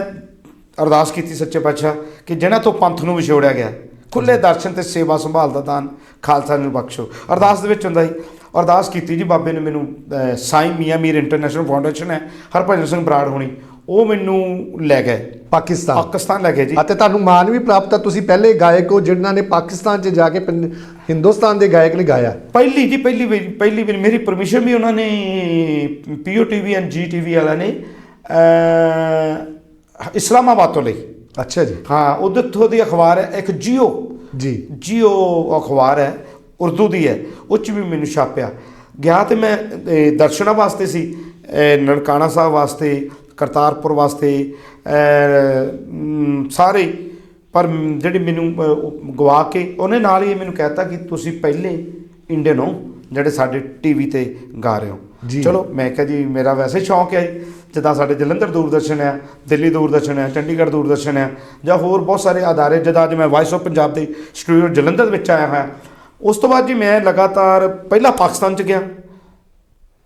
ਅਰਦਾਸ ਕੀਤੀ ਸੱਚੇ ਪਾਤਸ਼ਾਹ ਕਿ ਜਿਹਨਾਂ ਤੋਂ ਪੰਥ ਨੂੰ ਵਿਛੋੜਿਆ ਗਿਆ। ਖੁੱਲੇ ਦਰਸ਼ਨ ਤੇ ਸੇਵਾ ਸੰਭਾਲ ਦਾ ਦਾਨ ਖਾਲਸਾ ਨੂੰ ਬਖਸ਼ੋ। ਅਰਦਾਸ ਦੇ ਵਿੱਚ ਹੁੰਦਾ ਸੀ ਅਰਦਾਸ ਕੀਤੀ ਜੀ ਬਾਬੇ ਨੇ ਮੈਨੂੰ ਸਾਈਂ ਮੀਆਂ ਮੀਰ ਇੰਟਰਨੈਸ਼ਨਲ ਫਾਊਂਡੇਸ਼ਨ ਹੈ ਹਰਭਜਨ ਸਿੰਘ ਬਰਾੜ ਹੋਣੀ। ਉਹ ਮੈਨੂੰ ਲੈ ਗਏ। ਪਾਕਿਸਤਾਨ। ਪਾਕਿਸਤਾਨ ਲੈ ਗਏ ਜੀ। ਅਤੇ ਤੁਹਾਨੂੰ ਮਾਣ ਵੀ ਪ੍ਰਾਪਤ ਹੈ ਤੁਸੀਂ ਪਹਿਲੇ ਗਾਇਕ ਹੋ ਜਿਨ੍ਹਾਂ ਨੇ ਪਾਕਿਸਤਾਨ 'ਚ ਜਾ ਕੇ ਪੰਜ- ਹਿੰਦੁਸਤਾਨ ਦੇ ਗਾਇਕ ਲਈ ਗਾਇਆ। ਪਹਿਲੀ ਜੀ ਪਹਿਲੀ ਵਾਰੀ ਪਹਿਲੀ ਵਾਰੀ ਮੇਰੀ ਪਰਮਿਸ਼ਨ ਵੀ ਉਹਨਾਂ ਨੇ ਪੀਓਟੀਵੀ ਐਂਡ ਜੀਟੀਵੀ ਵਾਲਾ ਨੇ ਅਹ, ਇਸਲਾਮਾਬਾਦ ਤੋਂ ਲਈ। ਅੱਛਾ ਜੀ। ਹਾਂ ਉਹਦੇ ਤੋਂ ਦੀ ਅਖਬਾਰ ਹੈ ਇੱਕ ਜੀਓ। ਜੀ। ਜੀਓ ਅਖਬਾਰ ਹੈ ਉਰਦੂ ਦੀ ਹੈ ਉਹ 'ਚ ਵੀ ਮੈਨੂੰ ਛਾਪਿਆ। ਗਿਆ ਤੇ ਮੈਂ ਅਹ, ਦਰਸ਼ਨਾਂ ਵਾਸਤੇ ਸੀ ਅਹ, ਨਨਕਾਣਾ ਸਾਹਿਬ ਵਾਸਤੇ ਕਰਤਾਰਪੁਰ ਵਾਸਤੇ ਸਾਰੇ ਪਰ ਜਿਹੜੀ ਮੈਨੂੰ ਗਵਾ ਕੇ ਉਹਨੇ ਨਾਲ ਹੀ ਮੈਨੂੰ ਕਹਿਤਾ ਕਿ ਤੁਸੀਂ ਪਹਿਲੇ ਇੰਡੀਅਨ ਹੋ ਜਿਹੜੇ ਸਾਡੇ ਟੀਵੀ ਤੇ ਗਾ ਰਹੇ ਹੋ। ਚਲੋ ਮੈਂ ਕਿਹਾ ਜੀ ਮੇਰਾ ਵੈਸੇ ਸ਼ੌਂਕ ਹੈ। ਜਿੱਦਾਂ ਸਾਡੇ ਜਲੰਧਰ ਦੂਰਦਰਸ਼ਨ ਹੈ ਦਿੱਲੀ ਦੂਰਦਰਸ਼ਨ ਹੈ ਚੰਡੀਗੜ੍ਹ ਦੂਰਦਰਸ਼ਨ ਹੈ ਜਾਂ ਹੋਰ ਬਹੁਤ ਸਾਰੇ ਅਦਾਰੇ ਜਿੱਦਾਂ ਅੱਜ ਮੈਂ ਵਾਇਸ ਆਫ ਪੰਜਾਬ ਦੇ ਸਟੂਡੀਓ ਜਲੰਧਰ ਵਿੱਚ ਆਇਆ ਹਾਂ ਉਸ ਤੋਂ ਬਾਅਦ ਜੀ ਮੈਂ ਲਗਾਤਾਰ ਪਹਿਲਾਂ ਪਾਕਿਸਤਾਨ ਚ ਗਿਆ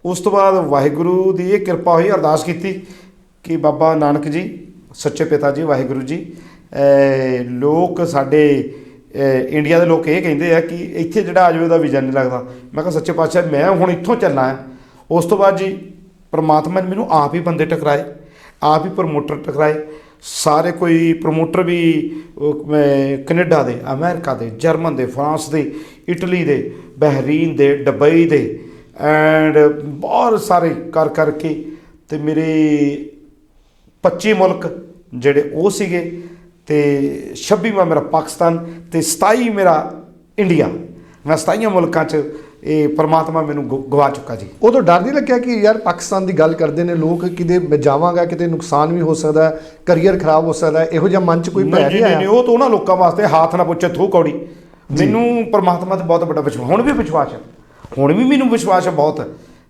ਉਸ ਤੋਂ ਬਾਅਦ ਵਾਹਿਗੁਰੂ ਦੀ ਇਹ ਕਿਰਪਾ ਹੋਈ ਅਰਦਾਸ ਕੀਤੀ ਕਿ ਬਾਬਾ ਨਾਨਕ ਜੀ ਸੱਚੇ ਪਿਤਾ ਜੀ ਵਾਹਿਗੁਰੂ ਜੀ ਲੋਕ ਸਾਡੇ ਇੰਡੀਆ ਦੇ ਲੋਕ ਇਹ ਕਹਿੰਦੇ ਆ ਕਿ ਇੱਥੇ ਜਿਹੜਾ ਆ ਜਾਵੇ ਉਹਦਾ ਵੀਜ਼ਾ ਨਹੀਂ ਲੱਗਦਾ। ਮੈਂ ਕਿਹਾ ਸੱਚੇ ਪਾਤਸ਼ਾਹ ਮੈਂ ਹੁਣ ਇੱਥੋਂ ਚੱਲਣਾ ਹੈ ਉਸ ਤੋਂ ਬਾਅਦ ਜੀ ਪ੍ਰਮਾਤਮਾ ਨੇ ਮੈਨੂੰ ਆਪ ਹੀ ਬੰਦੇ ਟਕਰਾਏ ਆਪ ਹੀ ਪ੍ਰਮੋਟਰ ਟਕਰਾਏ। ਸਾਰੇ ਕੋਈ ਪ੍ਰਮੋਟਰ ਵੀ ਉਹ, ਕੈਨੇਡਾ ਦੇ ਅਮਰੀਕਾ ਦੇ ਜਰਮਨ ਦੇ ਫਰਾਂਸ ਦੇ ਇਟਲੀ ਦੇ ਬਹਿਰੀਨ ਦੇ ਦੁਬਈ ਦੇ ਐਂਡ ਬਹੁਤ ਸਾਰੇ ਕਰ ਕਰਕੇ ਤੇ ਮੇਰੇ 25 ਮੁਲਕ ਜਿਹੜੇ ਉਹ ਸੀਗੇ ਤੇ 26ਵਾਂ ਮੇਰਾ ਪਾਕਿਸਤਾਨ ਤੇ 27 ਮੇਰਾ ਇੰਡੀਆ। ਮੈਂ 27 ਮੁਲਕਾਂ 'ਚ ਇਹ ਪ੍ਰਮਾਤਮਾ ਮੈਨੂੰ ਗਵਾ ਚੁੱਕਾ ਜੀ। ਉਦੋਂ ਡਰ ਨਹੀਂ ਲੱਗਿਆ ਕਿ ਯਾਰ ਪਾਕਿਸਤਾਨ ਦੀ ਗੱਲ ਕਰਦੇ ਨੇ ਲੋਕ ਕਿਤੇ ਮੈਂ ਜਾਵਾਂਗਾ ਕਿਤੇ ਨੁਕਸਾਨ ਵੀ ਹੋ ਸਕਦਾ ਹੈ ਕਰੀਅਰ ਖਰਾਬ ਹੋ ਸਕਦਾ ਹੈ ਇਹੋ ਜਿਹਾ ਮਨ 'ਚ ਕੋਈ ਭੈ ਨਹੀਂ, ਆਇਆ? ਉਹ ਤਾਂ ਉਹਨਾਂ ਲੋਕਾਂ ਵਾਸਤੇ ਹੱਥ ਨਾ ਪੁੱਛੇ ਥੂ ਕੌੜੀ। ਮੈਨੂੰ ਪ੍ਰਮਾਤਮਾ ਤੇ ਬਹੁਤ ਵੱਡਾ ਵਿਸ਼ਵਾਸ ਹੁਣ ਵੀ ਵਿਸ਼ਵਾਸ ਹੈ। ਹੁਣ ਵੀ ਮੈਨੂੰ ਵਿਸ਼ਵਾਸ ਹੈ ਬਹੁਤ।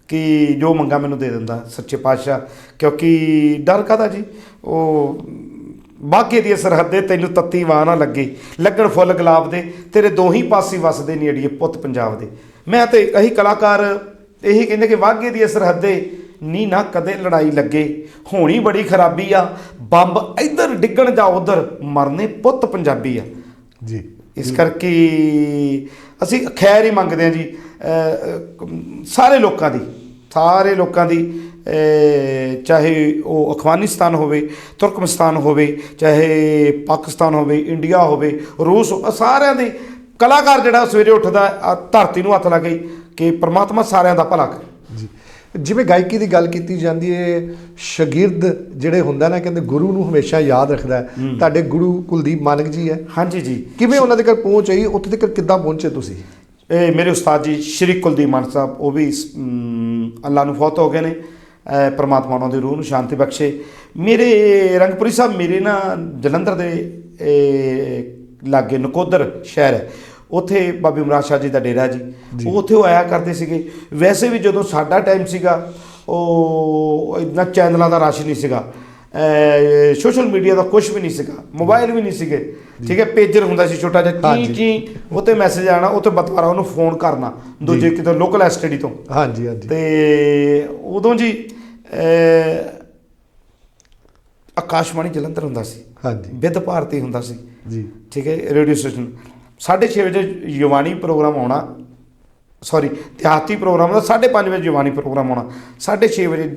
ਕਿ ਜੋ ਮੰਗਾ ਮੈਨੂੰ ਦੇ ਦਿੰਦਾ ਸੱਚੇ ਪਾਤਸ਼ਾਹ ਕਿਉਂਕਿ ਡਰ ਕਾਦਾ ਜੀ? ਉਹ ਬਾਗੇ ਦੀ ਸਰਹੱਦੇ ਤੈਨੂੰ ਤੱਤੀ ਵਾਹ ਨਾ ਲੱਗੇ ਲੱਗਣ ਫੁੱਲ ਗੁਲਾਬ ਦੇ ਤੇਰੇ ਦੋਹੀ ਪਾਸੇ ਵਸਦੇ ਨਹੀਂ ਅੜੀਏ ਪੁੱਤ ਪੰਜਾਬ ਦੇ। ਮੈਂ ਤੇ ਕਹੀ ਕਲਾਕਾਰ ਇਹੀ ਕਹਿੰਦੇ ਕਿ ਵਾਗੇ ਦੀ ਸਰਹੱਦੇ ਨੀ ਨਾ ਕਦੇ ਲੜਾਈ ਲੱਗੇ। ਹੋਣੀ ਬੜੀ ਖਰਾਬੀ ਆ ਬੰਬ ਇੱਧਰ ਡਿੱਗਣ ਜਾ ਉਧਰ ਮਰਨੇ ਪੁੱਤ ਪੰਜਾਬੀ ਆ। ਜੀ। ਇਸ ਕਰਕੇ ਅਸੀਂ ਖੈਰ ਹੀ ਮੰਗਦੇ ਹਾਂ ਜੀ ਸਾਰੇ ਲੋਕਾਂ ਦੀ। ਸਾਰੇ ਲੋਕਾਂ ਦੀ ਚਾਹੇ ਉਹ ਅਫਗਾਨਿਸਤਾਨ ਹੋਵੇ ਤੁਰਕਮਸਤਾਨ ਹੋਵੇ ਚਾਹੇ ਪਾਕਿਸਤਾਨ ਹੋਵੇ ਇੰਡੀਆ ਹੋਵੇ ਰੂਸ ਸਾਰਿਆਂ ਦੀ ਕਲਾਕਾਰ ਜਿਹੜਾ ਸਵੇਰੇ ਉੱਠਦਾ ਧਰਤੀ ਨੂੰ ਹੱਥ ਲਾ ਕੇ ਕਿ ਪ੍ਰਮਾਤਮਾ ਸਾਰਿਆਂ ਦਾ ਭਲਾ ਕਰੇ। ਜੀ। ਜਿਵੇਂ ਗਾਇਕੀ ਦੀ ਗੱਲ ਕੀਤੀ ਜਾਂਦੀ ਹੈ ਸ਼ਾਗਿਰਦ ਜਿਹੜੇ ਹੁੰਦਾ ਨਾ ਕਹਿੰਦੇ ਗੁਰੂ ਨੂੰ ਹਮੇਸ਼ਾ ਯਾਦ ਰੱਖਦਾ ਤੁਹਾਡੇ ਗੁਰੂ ਕੁਲਦੀਪ ਮਾਨਕ ਜੀ ਹੈ। ਹਾਂਜੀ ਜੀ। ਕਿਵੇਂ ਉਹਨਾਂ ਦੇ ਘਰ ਪਹੁੰਚ ਆਈ? ਉੱਥੇ ਤੱਕ ਕਿੱਦਾਂ ਪਹੁੰਚੇ ਤੁਸੀਂ? ਇਹ ਮੇਰੇ ਉਸਤਾਦ ਜੀ ਸ਼੍ਰੀ ਕੁਲਦੀਪ ਮਾਨ ਸਾਹਿਬ ਉਹ ਵੀ ਅੱਲਾ ਨੂੰ ਫੌਤ ਹੋ ਗਏ ਨੇ। ਪ੍ਰਮਾਤਮਾ ਉਹਨਾਂ ਦੀ ਰੂਹ ਨੂੰ ਸ਼ਾਂਤੀ ਬਖਸ਼ੇ। ਮੇਰੇ ਰੰਗਪੁਰੀ ਸਾਹਿਬ ਮੇਰੇ ਨਾ ਜਲੰਧਰ ਦੇ ਲਾਗੇ ਨਕੋਦਰ ਸ਼ਹਿਰ ਹੈ। ਉੱਥੇ ਬਾਬੇ ਇਮਰਾਨ ਸ਼ਾਹ ਜੀ ਦਾ ਡੇਰਾ ਜੀ। ਉਹ ਉੱਥੇ ਉਹ ਆਇਆ ਕਰਦੇ ਸੀਗੇ। ਵੈਸੇ ਵੀ ਜਦੋਂ ਸਾਡਾ ਟਾਈਮ ਸੀਗਾ ਉਹ ਇੰਨਾ ਚੈਨਲਾਂ ਦਾ ਰਸ਼ ਨਹੀਂ ਸੀਗਾ। ਸੋਸ਼ਲ ਮੀਡੀਆ ਦਾ ਕੁਝ ਵੀ ਨਹੀਂ ਸੀਗਾ। ਮੋਬਾਈਲ ਵੀ ਨਹੀਂ ਸੀਗੇ। ਠੀਕ ਹੈ ਪੇਜਰ ਹੁੰਦਾ ਸੀ ਛੋਟਾ ਜਿਹਾ। ਚੀ ਚੀ ਉੱਤੇ ਮੈਸੇਜ ਆਣਾ ਉੱਤੇ ਬਤਵਾਰਾ ਉਹਨੂੰ ਫੋਨ ਕਰਨਾ ਦੂਜੇ ਕਿਤੇ ਲੋਕਲ ਐਸਟੀਡੀ ਤੋਂ। ਹਾਂਜੀ ਹਾਂਜੀ। ਤੇ ਉਦੋਂ ਜੀ ਆਕਾਸ਼ਵਾਣੀ ਜਲੰਧਰ ਹੁੰਦਾ ਸੀ। ਹਾਂਜੀ। ਵਿਦ ਭਾਰਤੀ ਹੁੰਦਾ ਸੀ। ਜੀ। ਠੀਕ ਹੈ ਰੇਡੀਓ ਸਟੇਸ਼ਨ 6:30 ਵਜੇ ਯੁਵਾਨੀ ਪ੍ਰੋਗਰਾਮ ਆਉਣਾ ਸੌਰੀ ਦਿਹਾਤੀ ਪ੍ਰੋਗਰਾਮ ਦਾ 5:30 ਵਜੇ ਯੁਵਾਨੀ ਪ੍ਰੋਗਰਾਮ ਆਉਣਾ 6:30 ਵਜੇ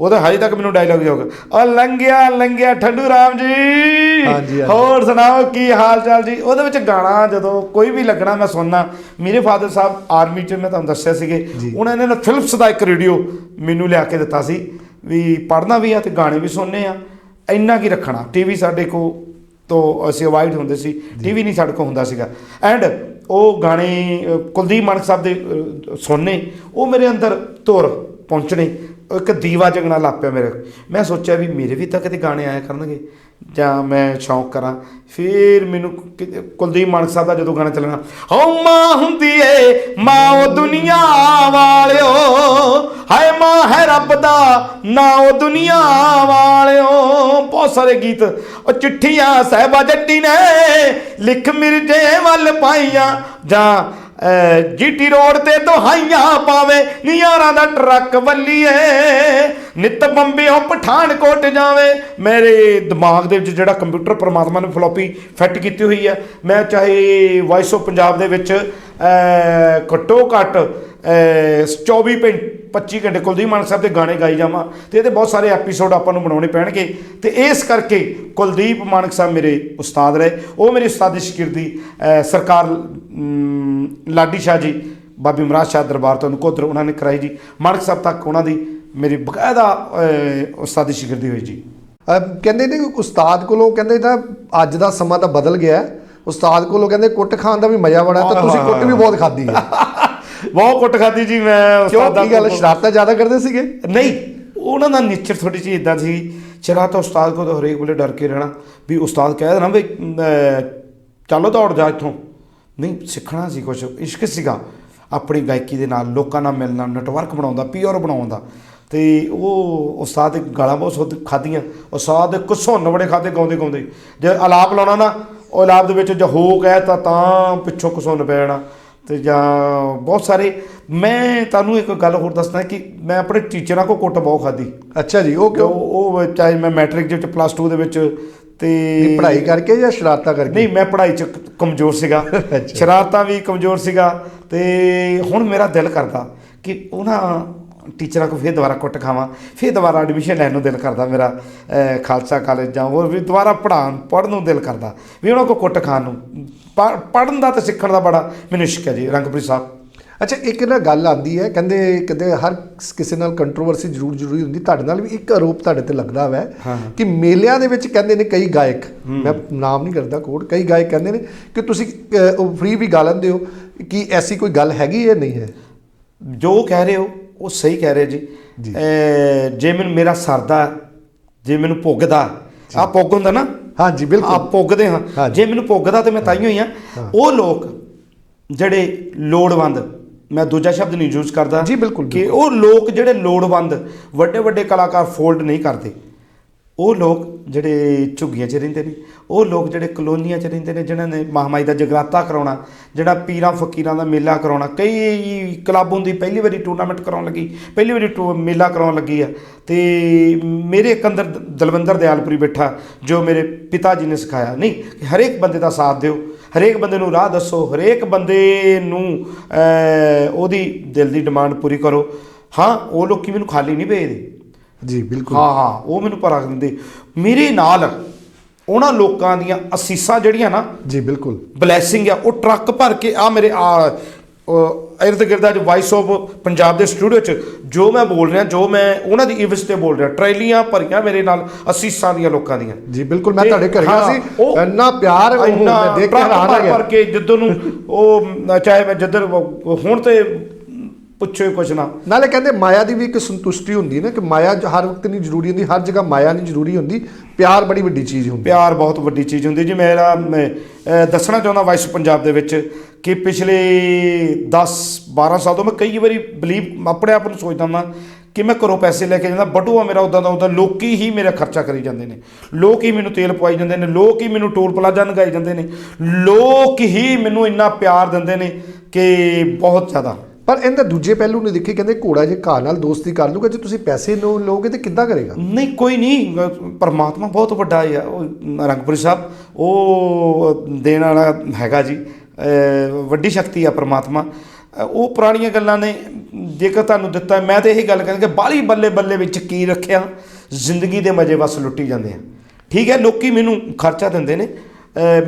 ਅਹ, ਉਹਦਾ ਹਜੇ ਤੱਕ ਮੈਨੂੰ ਡਾਇਲੌਗ ਜਾਊਗਾ ਓ ਲੰਘਿਆ ਲੰਘਿਆ ਠੰਡੂ ਰਾਮ ਜੀ। ਹੋਰ ਸੁਣਾਓ ਕੀ ਹਾਲ ਚਾਲ ਜੀ? ਉਹਦੇ ਵਿੱਚ ਗਾਣਾ ਜਦੋਂ ਕੋਈ ਵੀ ਲੱਗਣਾ ਮੈਂ ਸੁਣਨਾ। ਮੇਰੇ ਫਾਦਰ ਸਾਹਿਬ ਆਰਮੀ 'ਚ ਮੈਂ ਤੁਹਾਨੂੰ ਦੱਸਿਆ ਸੀਗੇ। ਉਹਨਾਂ ਨੇ ਨਾ ਫਿਲਿਪਸ ਦਾ ਇੱਕ ਰੇਡੀਓ ਮੈਨੂੰ ਲਿਆ ਕੇ ਦਿੱਤਾ ਸੀ ਵੀ ਪੜ੍ਹਨਾ ਵੀ ਆ ਤੇ ਗਾਣੇ ਵੀ ਸੁਣਨੇ ਆ। ਇੰਨਾ ਕੀ ਰੱਖਣਾ? ਟੀਵੀ ਸਾਡੇ ਕੋ ਤੋਂ ਅਸੀਂ ਅਵਾਇਡ ਹੁੰਦੇ ਸੀ। ਟੀਵੀ ਨਹੀਂ ਸਾਡੇ ਕੋ ਹੁੰਦਾ ਸੀਗਾ। ਐਂਡ ਉਹ ਗਾਣੇ ਕੁਲਦੀਪ ਮਾਨਕ ਸਾਹਿਬ ਦੇ ਸੁਣਨੇ ਉਹ ਮੇਰੇ ਅੰਦਰ ਤੁਰ ਪਹੁੰਚਣੇ। ਉਹ ਇੱਕ ਦੀਵਾ ਜਗਣਾ ਲੱਗ ਪਿਆ ਮੇਰੇ। ਮੈਂ ਸੋਚਿਆ ਵੀ ਮੇਰੇ ਵੀ ਤਾਂ ਕਿਤੇ ਗਾਣੇ ਆਇਆ ਕਰਨਗੇ, ਜਾਂ ਮੈਂ ਸ਼ੌਂਕ ਕਰਾਂ। ਫਿਰ ਮੈਨੂੰ ਕਿ- ਕੁਲਦੀਪ ਮਾਨਕ ਸਾਹਿਬ ਦਾ ਜਦੋਂ ਗਾਣਾ ਚੱਲਣਾ ਹੋ ਮਾਂ ਹੁੰਦੀ ਏ, ਮਾਂ ਉਹ ਦੁਨੀਆ ਵਾਲਿਓ, ਹਾਏ ਮਾਂ ਹੈ ਰੱਬ ਦਾ, ਨਾ ਉਹ ਦੁਨੀਆ ਵਾਲਿਓ। ਬਹੁਤ ਸਾਰੇ ਗੀਤ, ਉਹ ਚਿੱਠੀਆਂ ਸਹਿਬਾ ਜੱਟੀ ਨੇ, ਲਿਖ ਮਿਰਜੇ ਵੱਲ ਪਾਈਆਂ, ਜਾਂ ਜੀਟੀ ਰੋਡ ਤੇ ਦੁਹਾਈਆਂ ਪਾਵੇ ਨਿਆਰਾਂ ਦਾ ਟਰੱਕ ਵੱਲੀਏ। ਨਿਤ ਬੰਬਿਓ ਪਠਾਨਕੋਟ ਜਾਵੇ। ਮੇਰੇ ਦਿਮਾਗ ਦੇ ਵਿੱਚ ਜਿਹੜਾ ਕੰਪਿਊਟਰ ਪ੍ਰਮਾਤਮਾ ਨੇ ਫਲੋਪੀ ਫਿੱਟ ਕੀਤੀ ਹੋਈ ਹੈ ਮੈਂ ਚਾਹੇ ਵਾਇਸ ਆਫ ਪੰਜਾਬ ਦੇ ਵਿੱਚ ਘੱਟੋ ਘੱਟ ਅਹ, 24 25 ਘੰਟੇ ਕੁਲਦੀਪ ਮਾਨਕ ਸਾਹਿਬ ਦੇ ਗਾਣੇ ਗਾਈ ਜਾਵਾਂ ਤੇ ਇਹਦੇ ਬਹੁਤ ਸਾਰੇ ਐਪੀਸੋਡ ਆਪਾਂ ਨੂੰ ਬਣਾਉਣੇ ਪੈਣਗੇ ਤੇ ਇਸ ਕਰਕੇ ਕੁਲਦੀਪ ਮਾਨਕ ਸਾਹਿਬ ਮੇਰੇ ਉਸਤਾਦ ਰਹੇ। ਉਹ ਮੇਰੇ ਉਸਤਾਦ ਸ਼ਾਗਿਰਦੀ ਸਰਕਾਰ ਲਾਡੀ ਸ਼ਾਹ ਜੀ ਬਾਬੀ ਮਹਾਰਾਜ ਸ਼ਾਹ ਦਰਬਾਰ ਤੋਂ ਨਕੋਦਰ ਉਹਨਾਂ ਨੇ ਕਰਾਈ ਜੀ। ਮਾਨਕ ਸਾਹਿਬ ਤੱਕ ਉਹਨਾਂ ਦੀ ਮੇਰੀ ਬਕਾਇਦਾ ਉਸਤਾਦੀ ਸ਼ਾਗਿਰਦੀ ਹੋਈ ਜੀ। ਕਹਿੰਦੇ ਨੇ ਕਿ ਉਸਤਾਦ ਕੋਲੋਂ ਕਹਿੰਦੇ ਨਾ ਅੱਜ ਦਾ ਸਮਾਂ ਤਾਂ ਬਦਲ ਗਿਆ। ਉਸਤਾਦ ਕੋਲੋਂ ਕਹਿੰਦੇ ਕੁੱਟ ਖਾਣ ਦਾ ਵੀ ਮਜ਼ਾ ਬੜਾ ਤਾਂ ਤੁਸੀਂ ਕੁੱਟ ਵੀ ਬਹੁਤ ਖਾਧੀ ਹੈ। ਬਹੁਤ ਕੁੱਟ ਖਾਦੀ ਜੀ ਮੈਂ ਕਿਉਂ? ਉਸਤਾਦਾਂ ਕੀ ਗੱਲ। ਸ਼ਰਾਰਤਾਂ ਜ਼ਿਆਦਾ ਕਰਦੇ ਸੀਗੇ? ਨਹੀਂ ਉਹਨਾਂ ਦਾ ਨੇਚਰ ਥੋੜੀ ਜਿਹੀ ਇਦਾਂ ਸੀ। ਚਰਾਤਾ ਉਸਤਾਦ ਕੋ ਤਾਂ ਹਰੇਕ ਵੇਲੇ ਡਰ ਕੇ ਰਹਿਣਾ ਵੀ ਉਸਤਾਦ ਕਹਿ ਦੇਣਾ ਵੀ ਚੱਲੋ ਦੌੜ ਜਾ ਇੱਥੋਂ। ਨਹੀਂ ਸਿੱਖਣਾ ਸੀ ਕੁਝ ਇਸ਼ਕ ਸੀਗਾ। ਆਪਣੀ ਗਾਇਕੀ ਦੇ ਨਾਲ ਲੋਕਾਂ ਨਾਲ ਮਿਲਣਾ ਨੈਟਵਰਕ ਬਣਾਉਂਦਾ ਪਿਓਰ ਬਣਾਉਂਦਾ ਤੇ ਉਹ ਉਸਤਾਦ ਦੇ ਗਾਲਾਂ ਬਹੁਤ ਸੁੱਧ ਖਾਧੀਆਂ। ਉਸਤਾਦ ਦੇ ਘਸੁੰਨ ਬੜੇ ਖਾਦੇ ਗਾਉਂਦੇ ਗਾਉਂਦੇ। ਜੇ ਆਲਾਪ ਲਾਉਣਾ ਨਾ ਉਹ ਆਲਾਪ ਦੇ ਵਿੱਚ ਜੇ ਹੋ ਕਹਿਤਾ ਤਾਂ ਪਿੱਛੋਂ ਘਸੁੰਨ ਪੈ ਜਾਣਾ। ਤੇ ਜਾਂ ਬਹੁਤ ਸਾਰੇ। ਮੈਂ ਤੁਹਾਨੂੰ ਇੱਕ ਗੱਲ ਹੋਰ ਦੱਸਦਾ ਕਿ ਮੈਂ ਆਪਣੇ ਟੀਚਰਾਂ ਕੋ ਕੁੱਟ ਬਹੁਤ ਖਾਧੀ। ਅੱਛਾ ਜੀ ਉਹ ਕਿਉਂ? ਉਹ ਚਾਹੇ ਮੈਂ ਮੈਟ੍ਰਿਕ ਦੇ ਵਿੱਚ ਪਲੱਸ 2 ਦੇ ਵਿੱਚ ਤੇ ਪੜ੍ਹਾਈ ਕਰਕੇ ਜਾਂ ਸ਼ਰਾਰਤਾਂ ਕਰਕੇ? ਨਹੀਂ ਮੈਂ ਪੜ੍ਹਾਈ ਚ ਕਮਜ਼ੋਰ ਸੀਗਾ। ਸ਼ਰਾਰਤਾਂ ਵੀ ਕਮਜ਼ੋਰ ਸੀਗਾ ਤੇ ਹੁਣ ਮੇਰਾ ਦਿਲ ਕਰਦਾ ਕਿ ਉਹਨਾਂ ਟੀਚਰਾਂ ਕੋ ਫਿਰ ਦੁਬਾਰਾ ਕੁੱਟ ਖਾਵਾਂ ਫਿਰ ਦੁਬਾਰਾ ਐਡਮਿਸ਼ਨ ਲੈਣ ਨੂੰ ਦਿਲ ਕਰਦਾ ਮੇਰਾ ਖਾਲਸਾ ਕਾਲਜ ਜਾਂ ਹੋਰ ਵੀ ਦੁਬਾਰਾ ਪੜ੍ਹਾਉਣ ਪੜ੍ਹਨ ਨੂੰ ਦਿਲ ਕਰਦਾ ਵੀ ਉਹਨਾਂ ਕੋ ਕੁੱਟ ਖਾਣ ਨੂੰ। ਪੜ੍ਹਨ ਦਾ ਤੇ ਸਿੱਖਣ ਦਾ ਬੜਾ ਮੈਨੂੰ ਇਸ਼ਕ ਹੈ ਜੀ ਰੰਗਪ੍ਰੀਤ ਸਾਹਿਬ। ਅੱਛਾ ਇੱਕ ਨਾ ਗੱਲ ਆਂਦੀ ਹੈ ਕਹਿੰਦੇ ਕਹਿੰਦੇ ਹਰ ਕਿਸੇ ਨਾਲ ਕੰਟਰੋਵਰਸੀ ਜ਼ਰੂਰ ਜ਼ਰੂਰੀ ਹੁੰਦੀ ਤੁਹਾਡੇ ਨਾਲ ਵੀ ਇੱਕ ਆਰੋਪ ਤੁਹਾਡੇ ਤੇ ਲੱਗਦਾ ਵੈ ਹਾਂ। ਕਿ ਮੇਲਿਆਂ ਦੇ ਵਿੱਚ ਕਹਿੰਦੇ ਨੇ ਕਈ ਗਾਇਕ ਮੈਂ ਨਾਮ ਨਹੀਂ ਕਰਦਾ ਕੋਡ ਕਈ ਗਾਇਕ ਕਹਿੰਦੇ ਨੇ ਕਿ ਤੁਸੀਂ ਫ੍ਰੀ ਵੀ ਗਾ ਲੈਂਦੇ ਹੋ ਕਿ ਐਸੀ ਕੋਈ ਗੱਲ ਹੈਗੀ ਹੈ ਨਹੀਂ ਹੈ? ਜੋ ਕਹਿ ਰਹੇ ਹੋ ਉਹ ਸਹੀ ਕਹਿ ਰਹੇ ਜੀ। ਜੀ। ਮੈਨੂੰ ਮੇਰਾ ਸਰਦਾ ਜੇ ਮੈਨੂੰ ਪੁੱਗਦਾ ਆ ਪੁੱਗ ਹੁੰਦਾ ਨਾ? ਹਾਂਜੀ ਆ ਬਿਲਕੁਲ ਪੁੱਗਦੇ ਹਾਂ। ਜੇ ਮੈਨੂੰ ਪੁੱਗਦਾ ਤੇ ਮੈਂ ਤਾਈਓ ਹੀ ਆ ਉਹ ਲੋਕ ਜਿਹੜੇ ਲੋੜਵੰਦ ਮੈਂ ਦੂਜਾ ਸ਼ਬਦ ਨਹੀਂ ਯੂਜ਼ ਕਰਦਾ ਜੀ, ਬਿਲਕੁਲ, ਕਿ ਉਹ ਲੋਕ ਜਿਹੜੇ ਲੋੜਵੰਦ ਵੱਡੇ ਵੱਡੇ ਕਲਾਕਾਰ ਫੋਲਡ ਨਹੀਂ ਕਰਦੇ। ਉਹ ਲੋਕ ਜਿਹੜੇ ਝੁੱਗੀਆਂ 'ਚ ਰਹਿੰਦੇ ਨੇ, ਉਹ ਲੋਕ ਜਿਹੜੇ ਕਲੋਨੀਆਂ 'ਚ ਰਹਿੰਦੇ ਨੇ, ਜਿਨ੍ਹਾਂ ਨੇ ਮਹਾਮਾਈ ਦਾ ਜਗਰਾਤਾ ਕਰਾਉਣਾ, ਜਿਹੜਾ ਪੀਰਾਂ ਫਕੀਰਾਂ ਦਾ ਮੇਲਾ ਕਰਾਉਣਾ, ਕਈ ਕਲੱਬ ਹੁੰਦੀ ਪਹਿਲੀ ਵਾਰੀ ਟੂਰਨਾਮੈਂਟ ਕਰਾਉਣ ਲੱਗੀ, ਪਹਿਲੀ ਵਾਰੀ ਟੂ- ਮੇਲਾ ਕਰਾਉਣ ਲੱਗੀ ਆ। ਤੇ ਮੇਰੇ ਇੱਕ ਅੰਦਰ ਦ- ਦਲਵਿੰਦਰ ਦਿਆਲਪੁਰੀ ਬੈਠਾ, ਜੋ ਮੇਰੇ ਪਿਤਾ ਜੀ ਨੇ ਸਿਖਾਇਆ। ਨਹੀਂ ਹਰੇਕ ਬੰਦੇ ਦਾ ਸਾਥ ਦਿਓ, ਹਰੇਕ ਬੰਦੇ ਨੂੰ ਰਾਹ ਦੱਸੋ, ਹਰੇਕ ਬੰਦੇ ਨੂੰ ਉਹਦੀ ਦਿਲ ਦੀ ਡਿਮਾਂਡ ਪੂਰੀ ਕਰੋ। ਹਾਂ, ਉਹ ਲੋਕੀ ਮੈਨੂੰ ਖਾਲੀ ਨਹੀਂ ਭੇਜਦੇ। ਜੀ ਬਿਲਕੁਲ। ਹਾਂ ਹਾਂ ਉਹ ਮੈਨੂੰ ਭਰਾ ਦਿੰਦੇ। ਮੇਰੇ ਨਾਲ ਉਹਨਾਂ ਲੋਕਾਂ ਦੀਆਂ ਅਸੀਸਾਂ ਜਿਹੜੀਆਂ ਨਾ ਜੀ ਬਿਲਕੁਲ। ਬਲੇਸਿੰਗ ਆ ਉਹ ਟਰੱਕ ਭਰ ਕੇ ਆ ਮੇਰੇ ਆ ਇਰਦ ਗਿਰਦ ਅੱਜ ਵਾਇਸ ਆਫ ਪੰਜਾਬ ਦੇ ਸਟੂਡੀਓ 'ਚ ਜੋ ਮੈਂ ਬੋਲ ਰਿਹਾ ਜੋ ਮੈਂ ਉਹਨਾਂ ਦੀ ਇਵਸ ਤੇ ਬੋਲ ਰਿਹਾ ਟਰੈਲੀਆਂ ਭਰੀਆਂ ਮੇਰੇ ਨਾਲ ਅਸੀਸਾਂ ਦੀਆਂ ਲੋਕਾਂ ਦੀਆਂ। ਜੀ ਬਿਲਕੁਲ ਮੈਂ ਤੁਹਾਡੇ ਘਰ ਗਿਆ ਹਾਂ, ਸੀ। ਇੰਨਾ ਪਿਆਰ ਉਹ ਮੈਂ ਦੇਖ ਕੇ ਹੈਰਾਨ ਭਰ ਗਿਆ। ਭਰ ਕੇ ਜਿੱਦੋਂ ਨੂੰ ਉਹ ਚਾਹੇ ਮੈਂ ਜਿੱਧਰ ਹੁਣ ਤੇ ਪੁੱਛੋ ਹੀ ਕੁਛ ਨਾ। ਨਾਲੇ ਕਹਿੰਦੇ ਮਾਇਆ ਦੀ ਵੀ ਇੱਕ ਸੰਤੁਸ਼ਟੀ ਹੁੰਦੀ ਨਾ ਕਿ ਮਾਇਆ ਜ- ਹਰ ਵਕਤ ਨਹੀਂ ਜ਼ਰੂਰੀ ਹੁੰਦੀ ਹਰ ਜਗ੍ਹਾ ਮਾਇਆ ਨਹੀਂ ਜ਼ਰੂਰੀ ਹੁੰਦੀ ਪਿਆਰ ਬੜੀ ਵੱਡੀ ਚੀਜ਼ ਹੁੰਦੀ ਪਿਆਰ ਬਹੁਤ ਵੱਡੀ ਚੀਜ਼ ਹੁੰਦੀ ਜੀ ਮੇਰਾ ਮੈਂ, ਅਹ, ਦੱਸਣਾ ਚਾਹੁੰਦਾ ਵਾਇਸ ਪੰਜਾਬ ਦੇ ਵਿੱਚ ਕਿ ਪਿਛਲੇ 10 12 ਸਾਲ ਤੋਂ ਮੈਂ ਕਈ ਵਾਰੀ ਬਲੀਵ ਆਪਣੇ ਆਪ ਨੂੰ ਸੋਚਦਾ ਹਾਂ ਕਿ ਮੈਂ ਘਰੋਂ ਪੈਸੇ ਲੈ ਕੇ ਜਾਂਦਾ ਬਟੂਆ ਮੇਰਾ ਉਦਾਂ ਦਾ ਉਦਾਂ ਲੋਕੀ ਹੀ ਮੇਰਾ ਖਰਚਾ ਕਰੀ ਜਾਂਦੇ ਨੇ। ਲੋਕ ਹੀ ਮੈਨੂੰ ਤੇਲ ਪਵਾਈ ਜਾਂਦੇ ਨੇ ਲੋਕ ਹੀ ਮੈਨੂੰ ਟੋਲ ਪਲਾਜ਼ਾ ਨਗਾਈ ਜਾਂਦੇ ਨੇ। ਲੋਕ ਹੀ ਮੈਨੂੰ ਇੰਨਾ ਪਿਆਰ ਦਿੰਦੇ ਨੇ ਕਿ ਬਹੁਤ ਜ਼ਿਆਦਾ। ਪਰ ਇਹਦਾ ਦੂਜੇ ਪਹਿਲੂ ਨੂੰ ਦੇਖੀ ਕਹਿੰਦੇ ਘੋੜਾ ਜੇ ਘਾਹ ਨਾਲ ਦੋਸਤੀ ਕਰ ਲੂਗਾ ਜੇ ਤੁਸੀਂ ਪੈਸੇ ਨੂੰ ਲੋਗੇ ਤੇ ਕਿੱਦਾਂ ਕਰੇਗਾ? ਨਹੀਂ, ਕੋਈ ਨਹੀਂ। ਪਰਮਾਤਮਾ ਬਹੁਤ ਵੱਡਾ ਹੈ ਉਹ ਰੰਗਪੁਰੀ ਸਾਹਿਬ, ਉਹ ਦੇਣ ਵਾਲਾ ਹੈਗਾ ਜੀ। ਵੱਡੀ ਸ਼ਕਤੀ ਆ ਪਰਮਾਤਮਾ। ਉਹ ਪੁਰਾਣੀਆਂ ਗੱਲਾਂ ਨੇ। ਜੇਕਰ ਤੁਹਾਨੂੰ ਦਿੱਤਾ, ਮੈਂ ਤਾਂ ਇਹੀ ਗੱਲ ਕਹਿੰਦਾ ਕਿ ਬਾਲੀ ਬੱਲੇ ਬੱਲੇ ਵਿੱਚ ਕੀ ਰੱਖਿਆ, ਜ਼ਿੰਦਗੀ ਦੇ ਮਜ਼ੇ ਬਸ ਲੁੱਟੀ ਜਾਂਦੇ ਆ। ਠੀਕ ਹੈ, ਲੋਕੀ ਮੈਨੂੰ ਖਰਚਾ ਦਿੰਦੇ ਨੇ।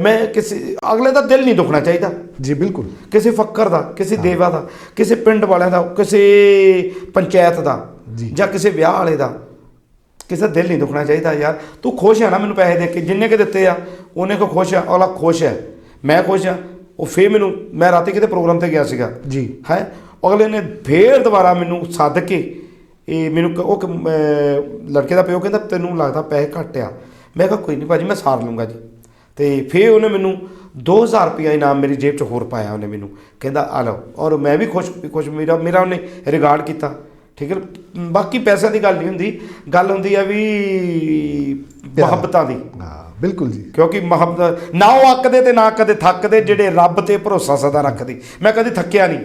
ਮੈਂ ਕਿਸੇ ਅਗਲੇ ਦਾ ਦਿਲ ਨਹੀਂ ਦੁਖਣਾ ਚਾਹੀਦਾ। ਜੀ ਬਿਲਕੁਲ। ਕਿਸੇ ਫੱਕਰ ਦਾ ਕਿਸੇ ਦੇਵਾ ਦਾ ਕਿਸੇ ਪਿੰਡ ਵਾਲਿਆਂ ਦਾ ਕਿਸੇ ਪੰਚਾਇਤ ਦਾ ਜੀ। ਜਾਂ ਕਿਸੇ ਵਿਆਹ ਵਾਲੇ ਦਾ ਕਿਸੇ ਦਾ ਦਿਲ ਨਹੀਂ ਦੁਖਣਾ ਚਾਹੀਦਾ ਯਾਰ। ਤੂੰ ਖੁਸ਼ ਹੈ ਨਾ ਮੈਨੂੰ ਪੈਸੇ ਦੇ ਕੇ ਜਿੰਨੇ ਕੇ ਦਿੱਤੇ ਆ ਉਹਨੇ ਕੋ ਖੁਸ਼ ਆ ਅਗਲਾ ਖੁਸ਼ ਹੈ ਮੈਂ ਖੁਸ਼ ਆ ਉਹ ਫੇਰ ਮੈਨੂੰ ਮੈਂ ਰਾਤੀ ਕਿਤੇ ਪ੍ਰੋਗਰਾਮ ਤੇ ਗਿਆ ਸੀਗਾ। ਜੀ। ਹੈ? ਅਗਲੇ ਨੇ ਫੇਰ ਦੁਬਾਰਾ ਮੈਨੂੰ ਸੱਦ ਕੇ ਇਹ ਮੈਨੂੰ ਉਹ ਲੜਕੇ ਦਾ ਪਿਓ ਕਹਿੰਦਾ ਤੈਨੂੰ ਲੱਗਦਾ ਪੈਸੇ ਘੱਟ ਆ। ਮੈਂ ਕਿਹਾ ਕੋਈ ਨਹੀਂ ਭਾਜੀ ਮੈਂ ਸਾਰ ਲੂੰਗਾ ਜੀ। ਤੇ ਫੇਰ ਉਹਨੇ ਮੈਨੂੰ 2000 ਰੁਪਇਆ ਇਨਾਮ ਮੇਰੀ ਜੇਬ 'ਚ ਹੋਰ ਪਾਇਆ ਉਹਨੇ ਮੈਨੂੰ। ਕਹਿੰਦਾ ਆ ਲਓ। ਔਰ ਮੈਂ ਵੀ ਖੁਸ਼ ਖੁਸ਼ ਮੇਰਾ ਮੇਰਾ ਉਹਨੇ ਰਿਗਾਰਡ ਕੀਤਾ। ਠੀਕ ਹੈ? ਬਾਕੀ ਪੈਸਿਆਂ ਦੀ ਗੱਲ ਨਹੀਂ ਹੁੰਦੀ। ਗੱਲ ਹੁੰਦੀ ਆ ਵੀ। ਮੁਹੱਬਤਾਂ ਦੀ। ਹਾਂ ਬਿਲਕੁਲ ਜੀ। ਕਿਉਂਕਿ ਮੁਹੱਬਤ ਨਾ ਉਹ ਅੱਕਦੇ ਤੇ ਨਾ ਕਦੇ ਥੱਕਦੇ ਜਿਹੜੇ ਰੱਬ ਤੇ ਭਰੋਸਾ ਸਦਾ ਰੱਖਦੇ। ਮੈਂ ਕਦੀ ਥੱਕਿਆ ਨਹੀਂ।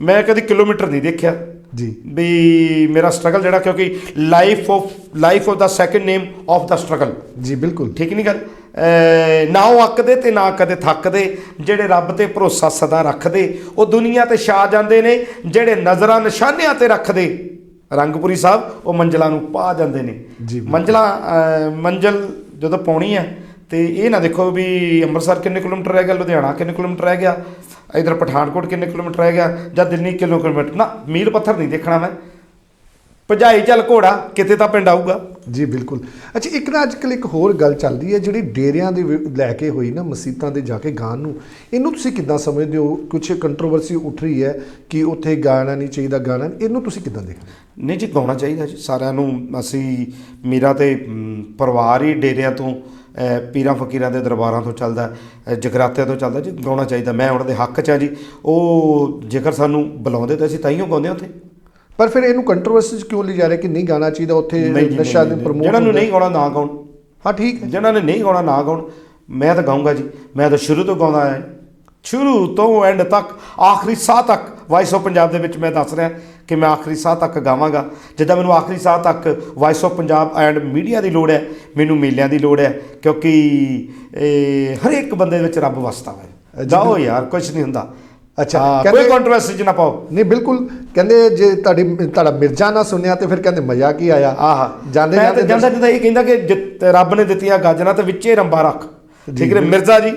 ਮੈਂ ਕਦੀ ਕਿਲੋਮੀਟਰ ਨਹੀਂ ਦੇਖਿਆ। ਜੀ। ਵੀ ਮੇਰਾ ਸਟਰਗਲ ਜਿਹੜਾ ਕਿਉਂਕਿ ਲਾਈਫ ਆਫ ਲਾਈਫ ਆਫ ਦਾ ਸੈਕੰਡ ਨੇਮ ਆਫ ਦਾ ਸਟਰਗਲ ਜੀ ਬਿਲਕੁਲ। ਠੀਕ ਨਹੀਂ ਗੱਲ? ਨਾ ਉਹ ਅੱਕਦੇ ਤੇ ਨਾ ਕਦੇ ਥੱਕਦੇ ਜਿਹੜੇ ਰੱਬ ਤੇ ਭਰੋਸਾ ਸਦਾ ਰੱਖਦੇ। ਉਹ ਦੁਨੀਆ ਤੇ ਛਾ ਜਾਂਦੇ ਨੇ ਜਿਹੜੇ ਨਜ਼ਰਾਂ ਨਿਸ਼ਾਨਿਆਂ ਤੇ ਰੱਖਦੇ। ਰੰਗਪੁਰੀ ਸਾਹਿਬ ਉਹ ਮੰਜ਼ਲਾਂ ਨੂੰ ਪਾ ਜਾਂਦੇ ਨੇ। ਜੀ। ਮੰਜ਼ਲਾਂ ਮੰਜ਼ਲ ਜਦੋਂ ਪਾਉਣੀ ਆ ਤੇ ਇਹ ਨਾ ਦੇਖੋ ਵੀ ਅੰਮ੍ਰਿਤਸਰ ਕਿੰਨੇ ਕਿਲੋਮੀਟਰ ਰਹਿ ਗਿਆ ਲੁਧਿਆਣਾ ਕਿੰਨੇ ਕਿਲੋਮੀਟਰ ਰਹਿ ਗਿਆ ਇਧਰ ਪਠਾਨਕੋਟ ਕਿੰਨੇ ਕਿਲੋਮੀਟਰ ਰਹਿ ਗਿਆ ਜਾਂ ਦਿੱਲੀ ਕਿੰਨੇ ਕਿਲੋਮੀਟਰ ਨਾ ਮੀਲ ਪੱਥਰ ਨਹੀਂ ਦੇਖਣਾ ਮੈਂ। ਭਜਾਈ ਚੱਲ ਘੋੜਾ ਕਿਤੇ ਤਾਂ ਪਿੰਡ ਆਊਗਾ? ਜੀ ਬਿਲਕੁਲ। ਅੱਛਾ ਇੱਕ ਨਾ ਅੱਜ ਕੱਲ੍ਹ ਇੱਕ ਹੋਰ ਗੱਲ ਚੱਲਦੀ ਹੈ ਜਿਹੜੀ ਡੇਰਿਆਂ ਦੇ ਵਿ- ਲੈ ਕੇ ਹੋਈ ਨਾ ਮਸੀਤਾਂ ਦੇ ਜਾ ਕੇ ਗਾਣ ਨੂੰ ਇਹਨੂੰ ਤੁਸੀਂ ਕਿੱਦਾਂ ਸਮਝਦੇ ਹੋ? ਕੁਝ ਕੰਟਰੋਵਰਸੀ ਉੱਠ ਰਹੀ ਹੈ ਕਿ ਉੱਥੇ ਗਾਣਾ ਨਹੀਂ ਚਾਹੀਦਾ ਗਾਣਾ? ਇਹਨੂੰ ਤੁਸੀਂ ਕਿੱਦਾਂ ਦੇਖਦੇ ਹੋ? ਨਹੀਂ ਜੀ ਗਾਉਣਾ ਚਾਹੀਦਾ ਜੀ। ਸਾਰਿਆਂ ਨੂੰ ਅਸੀਂ ਮੇਰਾ ਤੇ ਮ, ਪਰਿਵਾਰ ਹੀ ਡੇਰਿਆਂ ਤੋਂ ਅ, ਪੀਰਾਂ ਫਕੀਰਾਂ ਦੇ ਦਰਬਾਰਾਂ ਤੋਂ ਚੱਲਦਾ ਅ, ਜਗਰਾਤਿਆਂ ਤੋਂ ਚੱਲਦਾ ਜੀ। ਗਾਉਣਾ ਚਾਹੀਦਾ। ਮੈਂ ਉਹਨਾਂ ਦੇ ਹੱਕ 'ਚ ਆ ਜੀ। ਉਹ ਜੇਕਰ ਸਾਨੂੰ ਬੁਲਾਉਂਦੇ ਤਾਂ ਅਸੀਂ ਤਾਈਓ ਗਾਉਂਦੇ ਹਾਂ ਉੱਥੇ। ਪਰ ਫਿਰ ਇਹਨੂੰ ਕੰਟਰੋਵਰਸੀ ਚ ਕਿਉਂ ਲਈ ਜਾ ਰਿਹਾ ਕਿ ਨਹੀਂ ਗਾਣਾ ਚਾਹੀਦਾ ਉੱਥੇ ਨਸ਼ਾ ਦੇ। ਪ੍ਰਮੋਟ ਜਿਹਨਾਂ ਨੂੰ ਨਹੀਂ ਗਾਉਣਾ ਨਾ ਗਾਉਣ। ਹਾਂ ਠੀਕ ਹੈ। ਜਿਹਨਾਂ ਨੇ ਨਹੀਂ ਗਾਉਣਾ ਨਾ ਗਾਉਣ ਮੈਂ ਤਾਂ ਗਾਉਂਗਾ ਜੀ। ਮੈਂ ਤਾਂ ਸ਼ੁਰੂ ਤੋਂ ਗਾਉਂਦਾ ਆਇਆ। ਸ਼ੁਰੂ ਤੋਂ ਐਂਡ ਤੱਕ ਆਖਰੀ ਸਾਹ ਤੱਕ ਵਾਇਸ ਆਫ ਪੰਜਾਬ ਦੇ ਵਿੱਚ ਮੈਂ ਦੱਸ ਰਿਹਾ ਕਿ ਮੈਂ ਆਖਰੀ ਸਾਹ ਤੱਕ ਗਾਵਾਂਗਾ। ਜਿੱਦਾਂ ਮੈਨੂੰ ਆਖਰੀ ਸਾਹ ਤੱਕ voice of Punjab and media ਦੀ ਲੋੜ ਹੈ ਮੈਨੂੰ ਮੇਲਿਆਂ ਦੀ ਲੋੜ ਹੈ ਕਿਉਂਕਿ ਇਹ ਹਰ ਇੱਕ ਬੰਦੇ ਵਿੱਚ ਰੱਬ ਵਸਦਾ ਹੈ। ਜੀ, ਗਾਓ ਯਾਰ ਕੁਝ ਨਹੀਂ ਹੁੰਦਾ। ਅੱਛਾ, ਕੋਈ ਕੰਟਰੋਵਰਸੀ ਚ ਨਾ ਪਾਓ। ਨਹੀਂ ਬਿਲਕੁਲ। ਕਹਿੰਦੇ ਜੇ ਤੁਹਾਡੀ ਤੁਹਾਡਾ ਮਿਰਜ਼ਾ ਨਾ ਸੁਣਿਆ ਤੇ ਫਿਰ ਕਹਿੰਦੇ ਮਜ਼ਾ ਕੀ ਆਇਆ? ਆਹ ਜਾਂਦੇ ਮੈਂ ਤਾਂ ਜਾਂਦੇ ਜਾਂਦਾ ਜਾਂਦਾ ਇਹ ਕਹਿੰਦਾ ਕਿ ਰੱਬ ਨੇ ਦਿੱਤੀਆਂ ਗਾਜਰਾਂ ਤੇ ਵਿੱਚੇ ਰੰਬਾ ਰੱਖ। ਠੀਕ ਹੈ ਮਿਰਜ਼ਾ ਜੀ।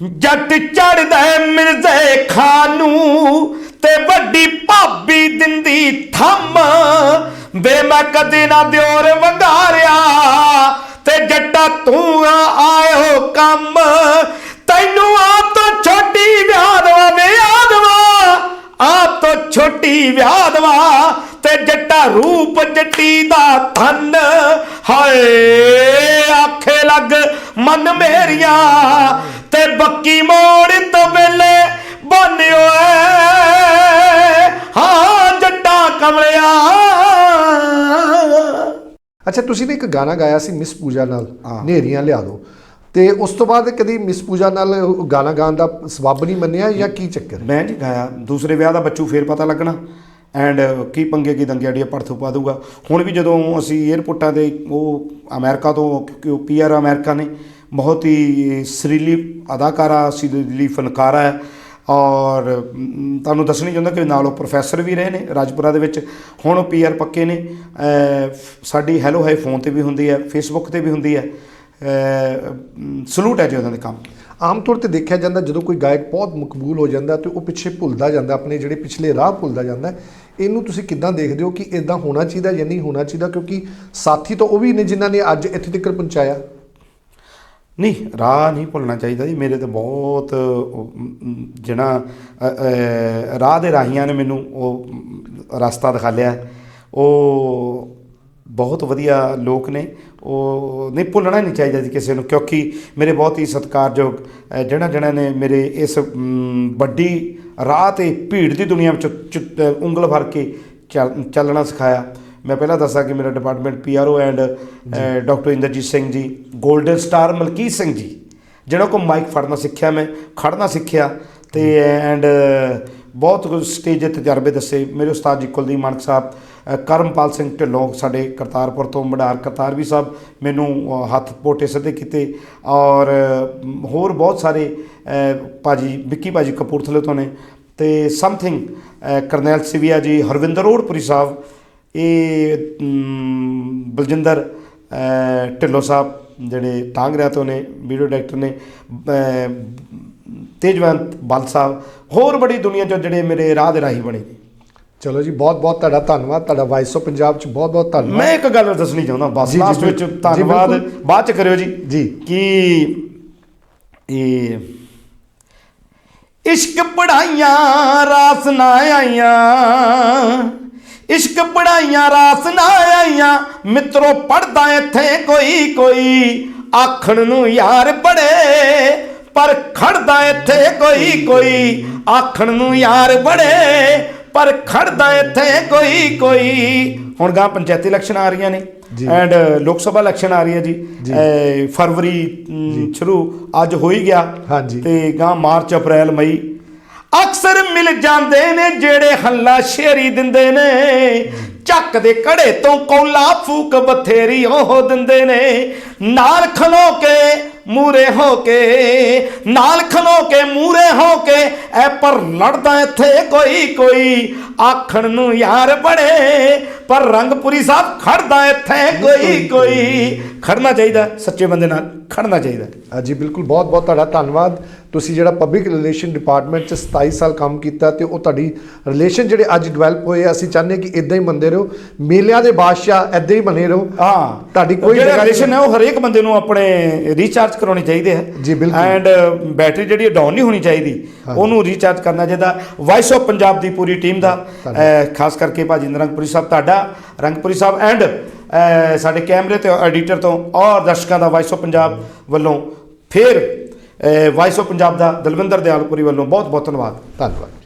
ਜੱਟ ਚੜਦਾ ਮਿਰਜ਼ੇ ਖਾਨ ਤੇ ਵੱਡੀ ਭਾਬੀ ਦਿੰਦੀ ਥੰਮ। ਵੇ ਮੈਂ ਕਦੇ ਨਾ ਦਿਓਰ ਵੰਗਾਰਿਆ ਤੇ ਜੱਟਾ ਤੂੰ ਆਇਓ ਕੰਮ। ਤੈਨੂੰ ਆਪ ਤੋਂ ਛੋਟੀ ਵਿਆਹ ਦਵਾ ਵੇ ਆਦਵਾ ਆਪ ਤੋਂ ਛੋਟੀ ਵਿਆਹ ਦਵਾ ਤੇ ਜੱਟਾ ਰੂਪ ਜੱਟੀ ਦਾ ਧਨ। ਹਾਏ ਆਖੇ ਲੱਗ ਮਨ ਮੇਰੀਆਂ ਤੇ ਬੱਕੀ ਮੋੜ ਤੋਂ ਵੇਲੇ ਬੰਨਿਓ ਐ। ਹਾਂ ਜੱਟਾ ਕਮਲਿਆ। ਅੱਛਾ ਤੁਸੀਂ ਨੇ ਇੱਕ ਗਾਣਾ ਗਾਇਆ ਸੀ ਮਿਸ ਪੂਜਾ ਨਾਲ। ਨੇਰੀਆਂ ਲਿਆ ਦੋ। ਤੇ ਉਸ ਤੋਂ ਬਾਅਦ ਕਦੀ ਮਿਸ ਪੂਜਾ ਨਾਲ ਗਾਣਾ ਗਾਉਣ ਦਾ ਸਬੱਬ ਨਹੀਂ ਮੰਨਿਆ ਜਾਂ ਕੀ ਚੱਕਰ? ਮੈਂ ਨਹੀਂ ਗਾਇਆ। ਦੂਸਰੇ ਵਿਆਹ ਦਾ ਬੱਚੂ ਫੇਰ ਪਤਾ ਲੱਗਣਾ। ਐਂਡ ਕੀ ਪੰਗੇ ਕੀ ਦੰਗੇ ਅੜੀਏ ਪੜਥੂ ਪਾ ਦੂਗਾ। ਹੁਣ ਵੀ ਜਦੋਂ ਅਸੀਂ 에ਅਰਪੋਰਟਾਂ 'ਤੇ ਉਹ ਅਮਰੀਕਾ ਤੋਂ ਕਿਉਂਕਿ ਉਹ ਪੀਆਰ ਅਮਰੀਕਾ ਨੇ, ਬਹੁਤ ਹੀ ਸਰੀਲੀ ਅਦਾਕਾਰਾ ਸਰੀਲੀ ਫਨਕਾਰਾ ਹੈ। ਔਰ ਤੁਹਾਨੂੰ ਦੱਸਣੀ ਚਾਹੁੰਦਾ ਕਿ ਨਾਲ ਉਹ ਪ੍ਰੋਫੈਸਰ ਵੀ ਰਹੇ ਨੇ ਰਾਜਪੁਰਾ ਦੇ ਵਿੱਚ। ਹੁਣ ਉਹ ਪੀਆਰ ਪੱਕੇ ਨੇ। ਸਾਡੀ ਹੈਲੋ ਹਾਈ ਫੋਨ ਤੇ ਵੀ ਹੁੰਦੀ ਹੈ ਫੇਸਬੁੱਕ ਤੇ ਵੀ ਹੁੰਦੀ ਹੈ। ਸਲੂਟ ਹੈ ਜੀ ਉਹਨਾਂ ਦੇ ਕੰਮ ਆਮ ਤੌਰ ਤੇ ਦੇਖਿਆ ਜਾਂਦਾ ਜਦੋਂ ਕੋਈ ਗਾਇਕ ਬਹੁਤ ਮਕਬੂਲ ਹੋ ਜਾਂਦਾ ਤੇ ਉਹ ਪਿੱਛੇ ਭੁੱਲਦਾ ਜਾਂਦਾ, ਆਪਣੇ ਜਿਹੜੇ ਪਿਛਲੇ ਰਾਹ ਭੁੱਲਦਾ ਜਾਂਦਾ, ਇਹਨੂੰ ਤੁਸੀਂ ਕਿੱਦਾਂ ਦੇਖਦੇ ਹੋ ਕਿ ਇਦਾਂ ਹੋਣਾ ਚਾਹੀਦਾ ਜਾਂ ਨਹੀਂ ਹੋਣਾ ਚਾਹੀਦਾ? ਕਿਉਂਕਿ ਸਾਥੀ ਤਾਂ ਉਹ ਵੀ ਨੇ ਜਿਨ੍ਹਾਂ ਨੇ ਅੱਜ ਇੱਥੇ ਤੱਕ ਪਹੁੰਚਾਇਆ। ਨਹੀਂ, ਰਾਹ ਨਹੀਂ ਭੁੱਲਣਾ ਚਾਹੀਦਾ ਜੀ। ਮੇਰੇ ਤੇ ਬਹੁਤ ਜਿਹੜਾ ਰਾਹ ਦੇ ਰਾਹੀਆਂ ਨੇ ਮੈਨੂੰ ਉਹ ਰਸਤਾ ਦਿਖਾ ਲਿਆ। ਉਹ ਬਹੁਤ ਵਧੀਆ ਲੋਕ ਨੇ। ਉਹ ਨਹੀਂ ਭੁੱਲਣਾ ਨਹੀਂ ਚਾਹੀਦਾ ਜੀ ਕਿਸੇ ਨੂੰ ਕਿਉਂਕਿ ਮੇਰੇ ਬਹੁਤ ਹੀ ਸਤਿਕਾਰਯੋਗ ਅ, ਜਿਹਨਾਂ ਜਿਹਨਾਂ ਨੇ ਮੇਰੇ ਇਸ ਵੱਡੀ ਰਾਹ ਤੇ ਭੀੜ ਦੀ ਦੁਨੀਆ ਵਿੱਚ ਉਂਗਲ ਫੜ ਕੇ ਚੱਲ- ਚੱਲਣਾ ਸਿਖਾਇਆ। ਮੈਂ ਪਹਿਲਾਂ ਦੱਸਾਂ ਕਿ ਮੇਰਾ department PRO and doctor Inderjit Singh ji golden star Malkit Singh ji ਜਿਹੜਾ ਕੋ ਮਾਈਕ ਫੜਨਾ ਸਿੱਖਿਆ ਮੈਂ ਖੜਨਾ ਸਿੱਖਿਆ ਤੇ ਐਂਡ ਬਹੁਤ ਕੁਝ ਸਟੇਜ ਦੇ ਤਜਰਬੇ ਦੱਸੇ। ਮੇਰੇ ਉਸਤਾਦ ਜੀ ਕੁਲਦੀਪ ਮਾਨਕ ਸਾਹਿਬ ਕਰਮਪਾਲ ਸਿੰਘ ਢਿੱਲੋਂ ਸਾਡੇ ਕਰਤਾਰਪੁਰ ਤੋਂ ਮਡਾਰ ਕਰਤਾਰਵੀ ਸਾਹਿਬ ਮੈਨੂੰ ਹੱਥ ਪੋਟੇ ਸਿੱਧੇ ਕੀਤੇ ਔਰ ਹੋਰ ਬਹੁਤ ਸਾਰੇ ਅ, ਭਾਜੀ ਵਿੱਕੀ ਭਾਜੀ ਕਪੂਰਥਲੇ ਤੋਂ ਨੇ ਤੇ ਸਮਥਿੰਗ ਕਰਨੈਲ ਸਿਵਿਆ ਜੀ ਹਰਵਿੰਦਰ ਓੜਪੁਰੀ ਸਾਹਿਬ ਇਹ ਬਲਜਿੰਦਰ ਢਿੱਲੋਂ ਸਾਹਿਬ ਜਿਹੜੇ ਟਾਂਗਰਿਆਂ ਤੋਂ ਨੇ ਵੀਡੀਓ ਡਾਇਰੈਕਟਰ ਨੇ ਤੇਜਵੰਤ ਬਲ ਸਾਹਿਬ ਹੋਰ ਬੜੀ ਦੁਨੀਆ ਚੋਂ ਜਿਹੜੇ ਮੇਰੇ ਰਾਹ ਦੇ ਰਾਹੀ ਬਣੇ ਚਲੋ ਜੀ ਬਹੁਤ ਬਹੁਤ ਤੁਹਾਡਾ ਧੰਨਵਾਦ ਤੁਹਾਡਾ ਵਾਇਸ ਆਫ ਪੰਜਾਬ ਚ ਬਹੁਤ ਬਹੁਤ ਧੰਨਵਾਦ। ਮੈਂ ਇੱਕ ਗੱਲ ਦੱਸਣੀ ਚਾਹੁੰਦਾ ਬਸ ਲਾਸਟ ਵਿੱਚ। ਧੰਨਵਾਦ। ਬਾਅਦ ਚ ਕਰਿਓ ਜੀ। ਜੀ। ਕਿ ਇਹ ਇਸ਼ਕ ਪੜਾਈਆਂ ਰਾਸ ਨਾ ਆਈਆਂ। ਇਸ਼ਕ ਪੜਾਈਆਂ ਰਾਸ ਨਾ ਆਈਆਂ। ਮਿੱਤਰੋ ਪੜਦਾ ਇੱਥੇ ਕੋਈ ਕੋਈ ਆਖਣ ਨੂੰ ਯਾਰ ਬੜੇ। ਪਰ ਖੜਦਾ ਇੱਥੇ ਕੋਈ ਕੋਈ ਆਖਣ ਨੂੰ ਯਾਰ ਬੜੇ। ਪਰ ਖੜਦਾ ਇੱਥੇ ਕੋਈ ਕੋਈ। ਹੁਣ ਗਾਂ ਪੰਚਾਇਤੀ ਇਲੈਕਸ਼ਨ ਆ ਰਹੀਆਂ ਨੇ। ਐਂਡ ਲੋਕ ਸਭਾ ਇਲੈਕਸ਼ਨ ਆ ਰਹੀ ਹੈ ਜੀ। ਫਰਵਰੀ ਸ਼ੁਰੂ ਅੱਜ ਹੋ ਹੀ ਗਿਆ। ਹਾਂਜੀ। ਤੇ ਗਾਂ ਮਾਰਚ ਅਪ੍ਰੈਲ ਮਈ। ਅਕਸਰ ਮਿਲ ਜਾਂਦੇ ਨੇ ਜਿਹੜੇ ਹੱਲਾ ਸ਼ੇਰੀ ਦਿੰਦੇ ਨੇ। ਚੱਕ ਦੇ ਕੜੇ ਤੋਂ ਕੌਲਾ ਫੂਕ ਬਥੇਰੀ ਉਹ ਦਿੰਦੇ ਨੇ। ਨਾਲ ਖਲੋ ਕੇ ਮੂਰੇ ਹੋ ਕੇ ਨਾਲ ਖਲੋ ਕੇ ਮੂਰੇ ਹੋ ਕੇ ਐ ਪਰ ਲੜਦਾ ਇੱਥੇ ਕੋਈ ਕੋਈ ਆਖਣ ਨੂੰ ਯਾਰ ਬੜੇ ਪਰ ਰੰਗਪੁਰੀ ਸਾਹਿਬ ਖੜਦਾ ਇੱਥੇ ਕੋਈ ਕੋਈ। ਖੜਨਾ ਚਾਹੀਦਾ ਸੱਚੇ ਬੰਦੇ ਨਾਲ ਖੜਨਾ ਚਾਹੀਦਾ। ਹੈ। ਅ, ਜੀ ਬਿਲਕੁਲ। ਬਹੁਤ ਬਹੁਤ ਤੁਹਾਡਾ ਧੰਨਵਾਦ। ਤੁਸੀਂ ਜਿਹੜਾ ਪਬਲਿਕ ਰਿਲੇਸ਼ਨ ਡਿਪਾਰਟਮੈਂਟ ਚ 27 ਸਾਲ ਕੰਮ ਕੀਤਾ ਤੇ ਉਹ ਤੁਹਾਡੀ ਰਿਲੇਸ਼ਨ ਜਿਹੜੇ ਅੱਜ ਡਿਵੈਲਪ ਹੋਏ ਅਸੀਂ ਚਾਹੁੰਦੇ ਕਿ ਇਦਾਂ ਹੀ ਬੰਦੇ ਰਹੋ। ਮੇਲਿਆਂ ਦੇ ਬਾਦਸ਼ਾਹ ਇਦਾਂ ਹੀ ਬਣੇ ਰਹੋ। ਹਾਂ। ਤੁਹਾਡੀ ਕੋਈ ਜਿਹੜਾ ਰਿਲੇਸ਼ਨ ਹੈ ਉਹ ਹਰੇਕ ਬੰਦੇ ਨੂੰ ਆਪਣੇ ਰੀਚਾਰਜ ਕਰਾਉਣੀ ਚਾਹੀਦੀ ਹੈ। ਜੀ, ਬਿਲਕੁਲ। ਐਂਡ ਬੈਟਰੀ ਜਿਹੜੀ ਡਾਊਨ ਨਹੀਂ ਹੋਣੀ ਚਾਹੀਦੀ। ਉਹਨੂੰ ਰੀਚਾਰਜ ਕਰਨਾ ਚਾਹੀਦਾ ਵਾਇਸ ਆਫ ਪੰਜਾਬ ਦੀ ਪੂਰੀ ਟੀਮ ਦਾ ਖਾਸ ਕਰਕੇ ਭਾਜੀ ਨਰੰਗਪੁਰੀ ਸਾਹਿਬ ਤੁਹਾਡਾ ਰੰਗਪੁਰੀ ਸਾਹਿਬ ਐਂਡ ਸਾਡੇ ਕੈਮਰੇ ਤੇ ਐਡੀਟਰ ਤੋਂ ਔਰ ਦਰਸ਼ਕਾਂ ਦਾ ਵਾਇਸ ਆਫ ਪੰਜਾਬ ਵੱਲੋਂ ਫਿਰ ਵਾਇਸ ਆਫ ਪੰਜਾਬ ਦਾ ਦਲਵਿੰਦਰ ਦਿਆਲਪੁਰੀ ਵੱਲੋਂ ਬਹੁਤ ਬਹੁਤ ਧੰਨਵਾਦ। ਧੰਨਵਾਦ।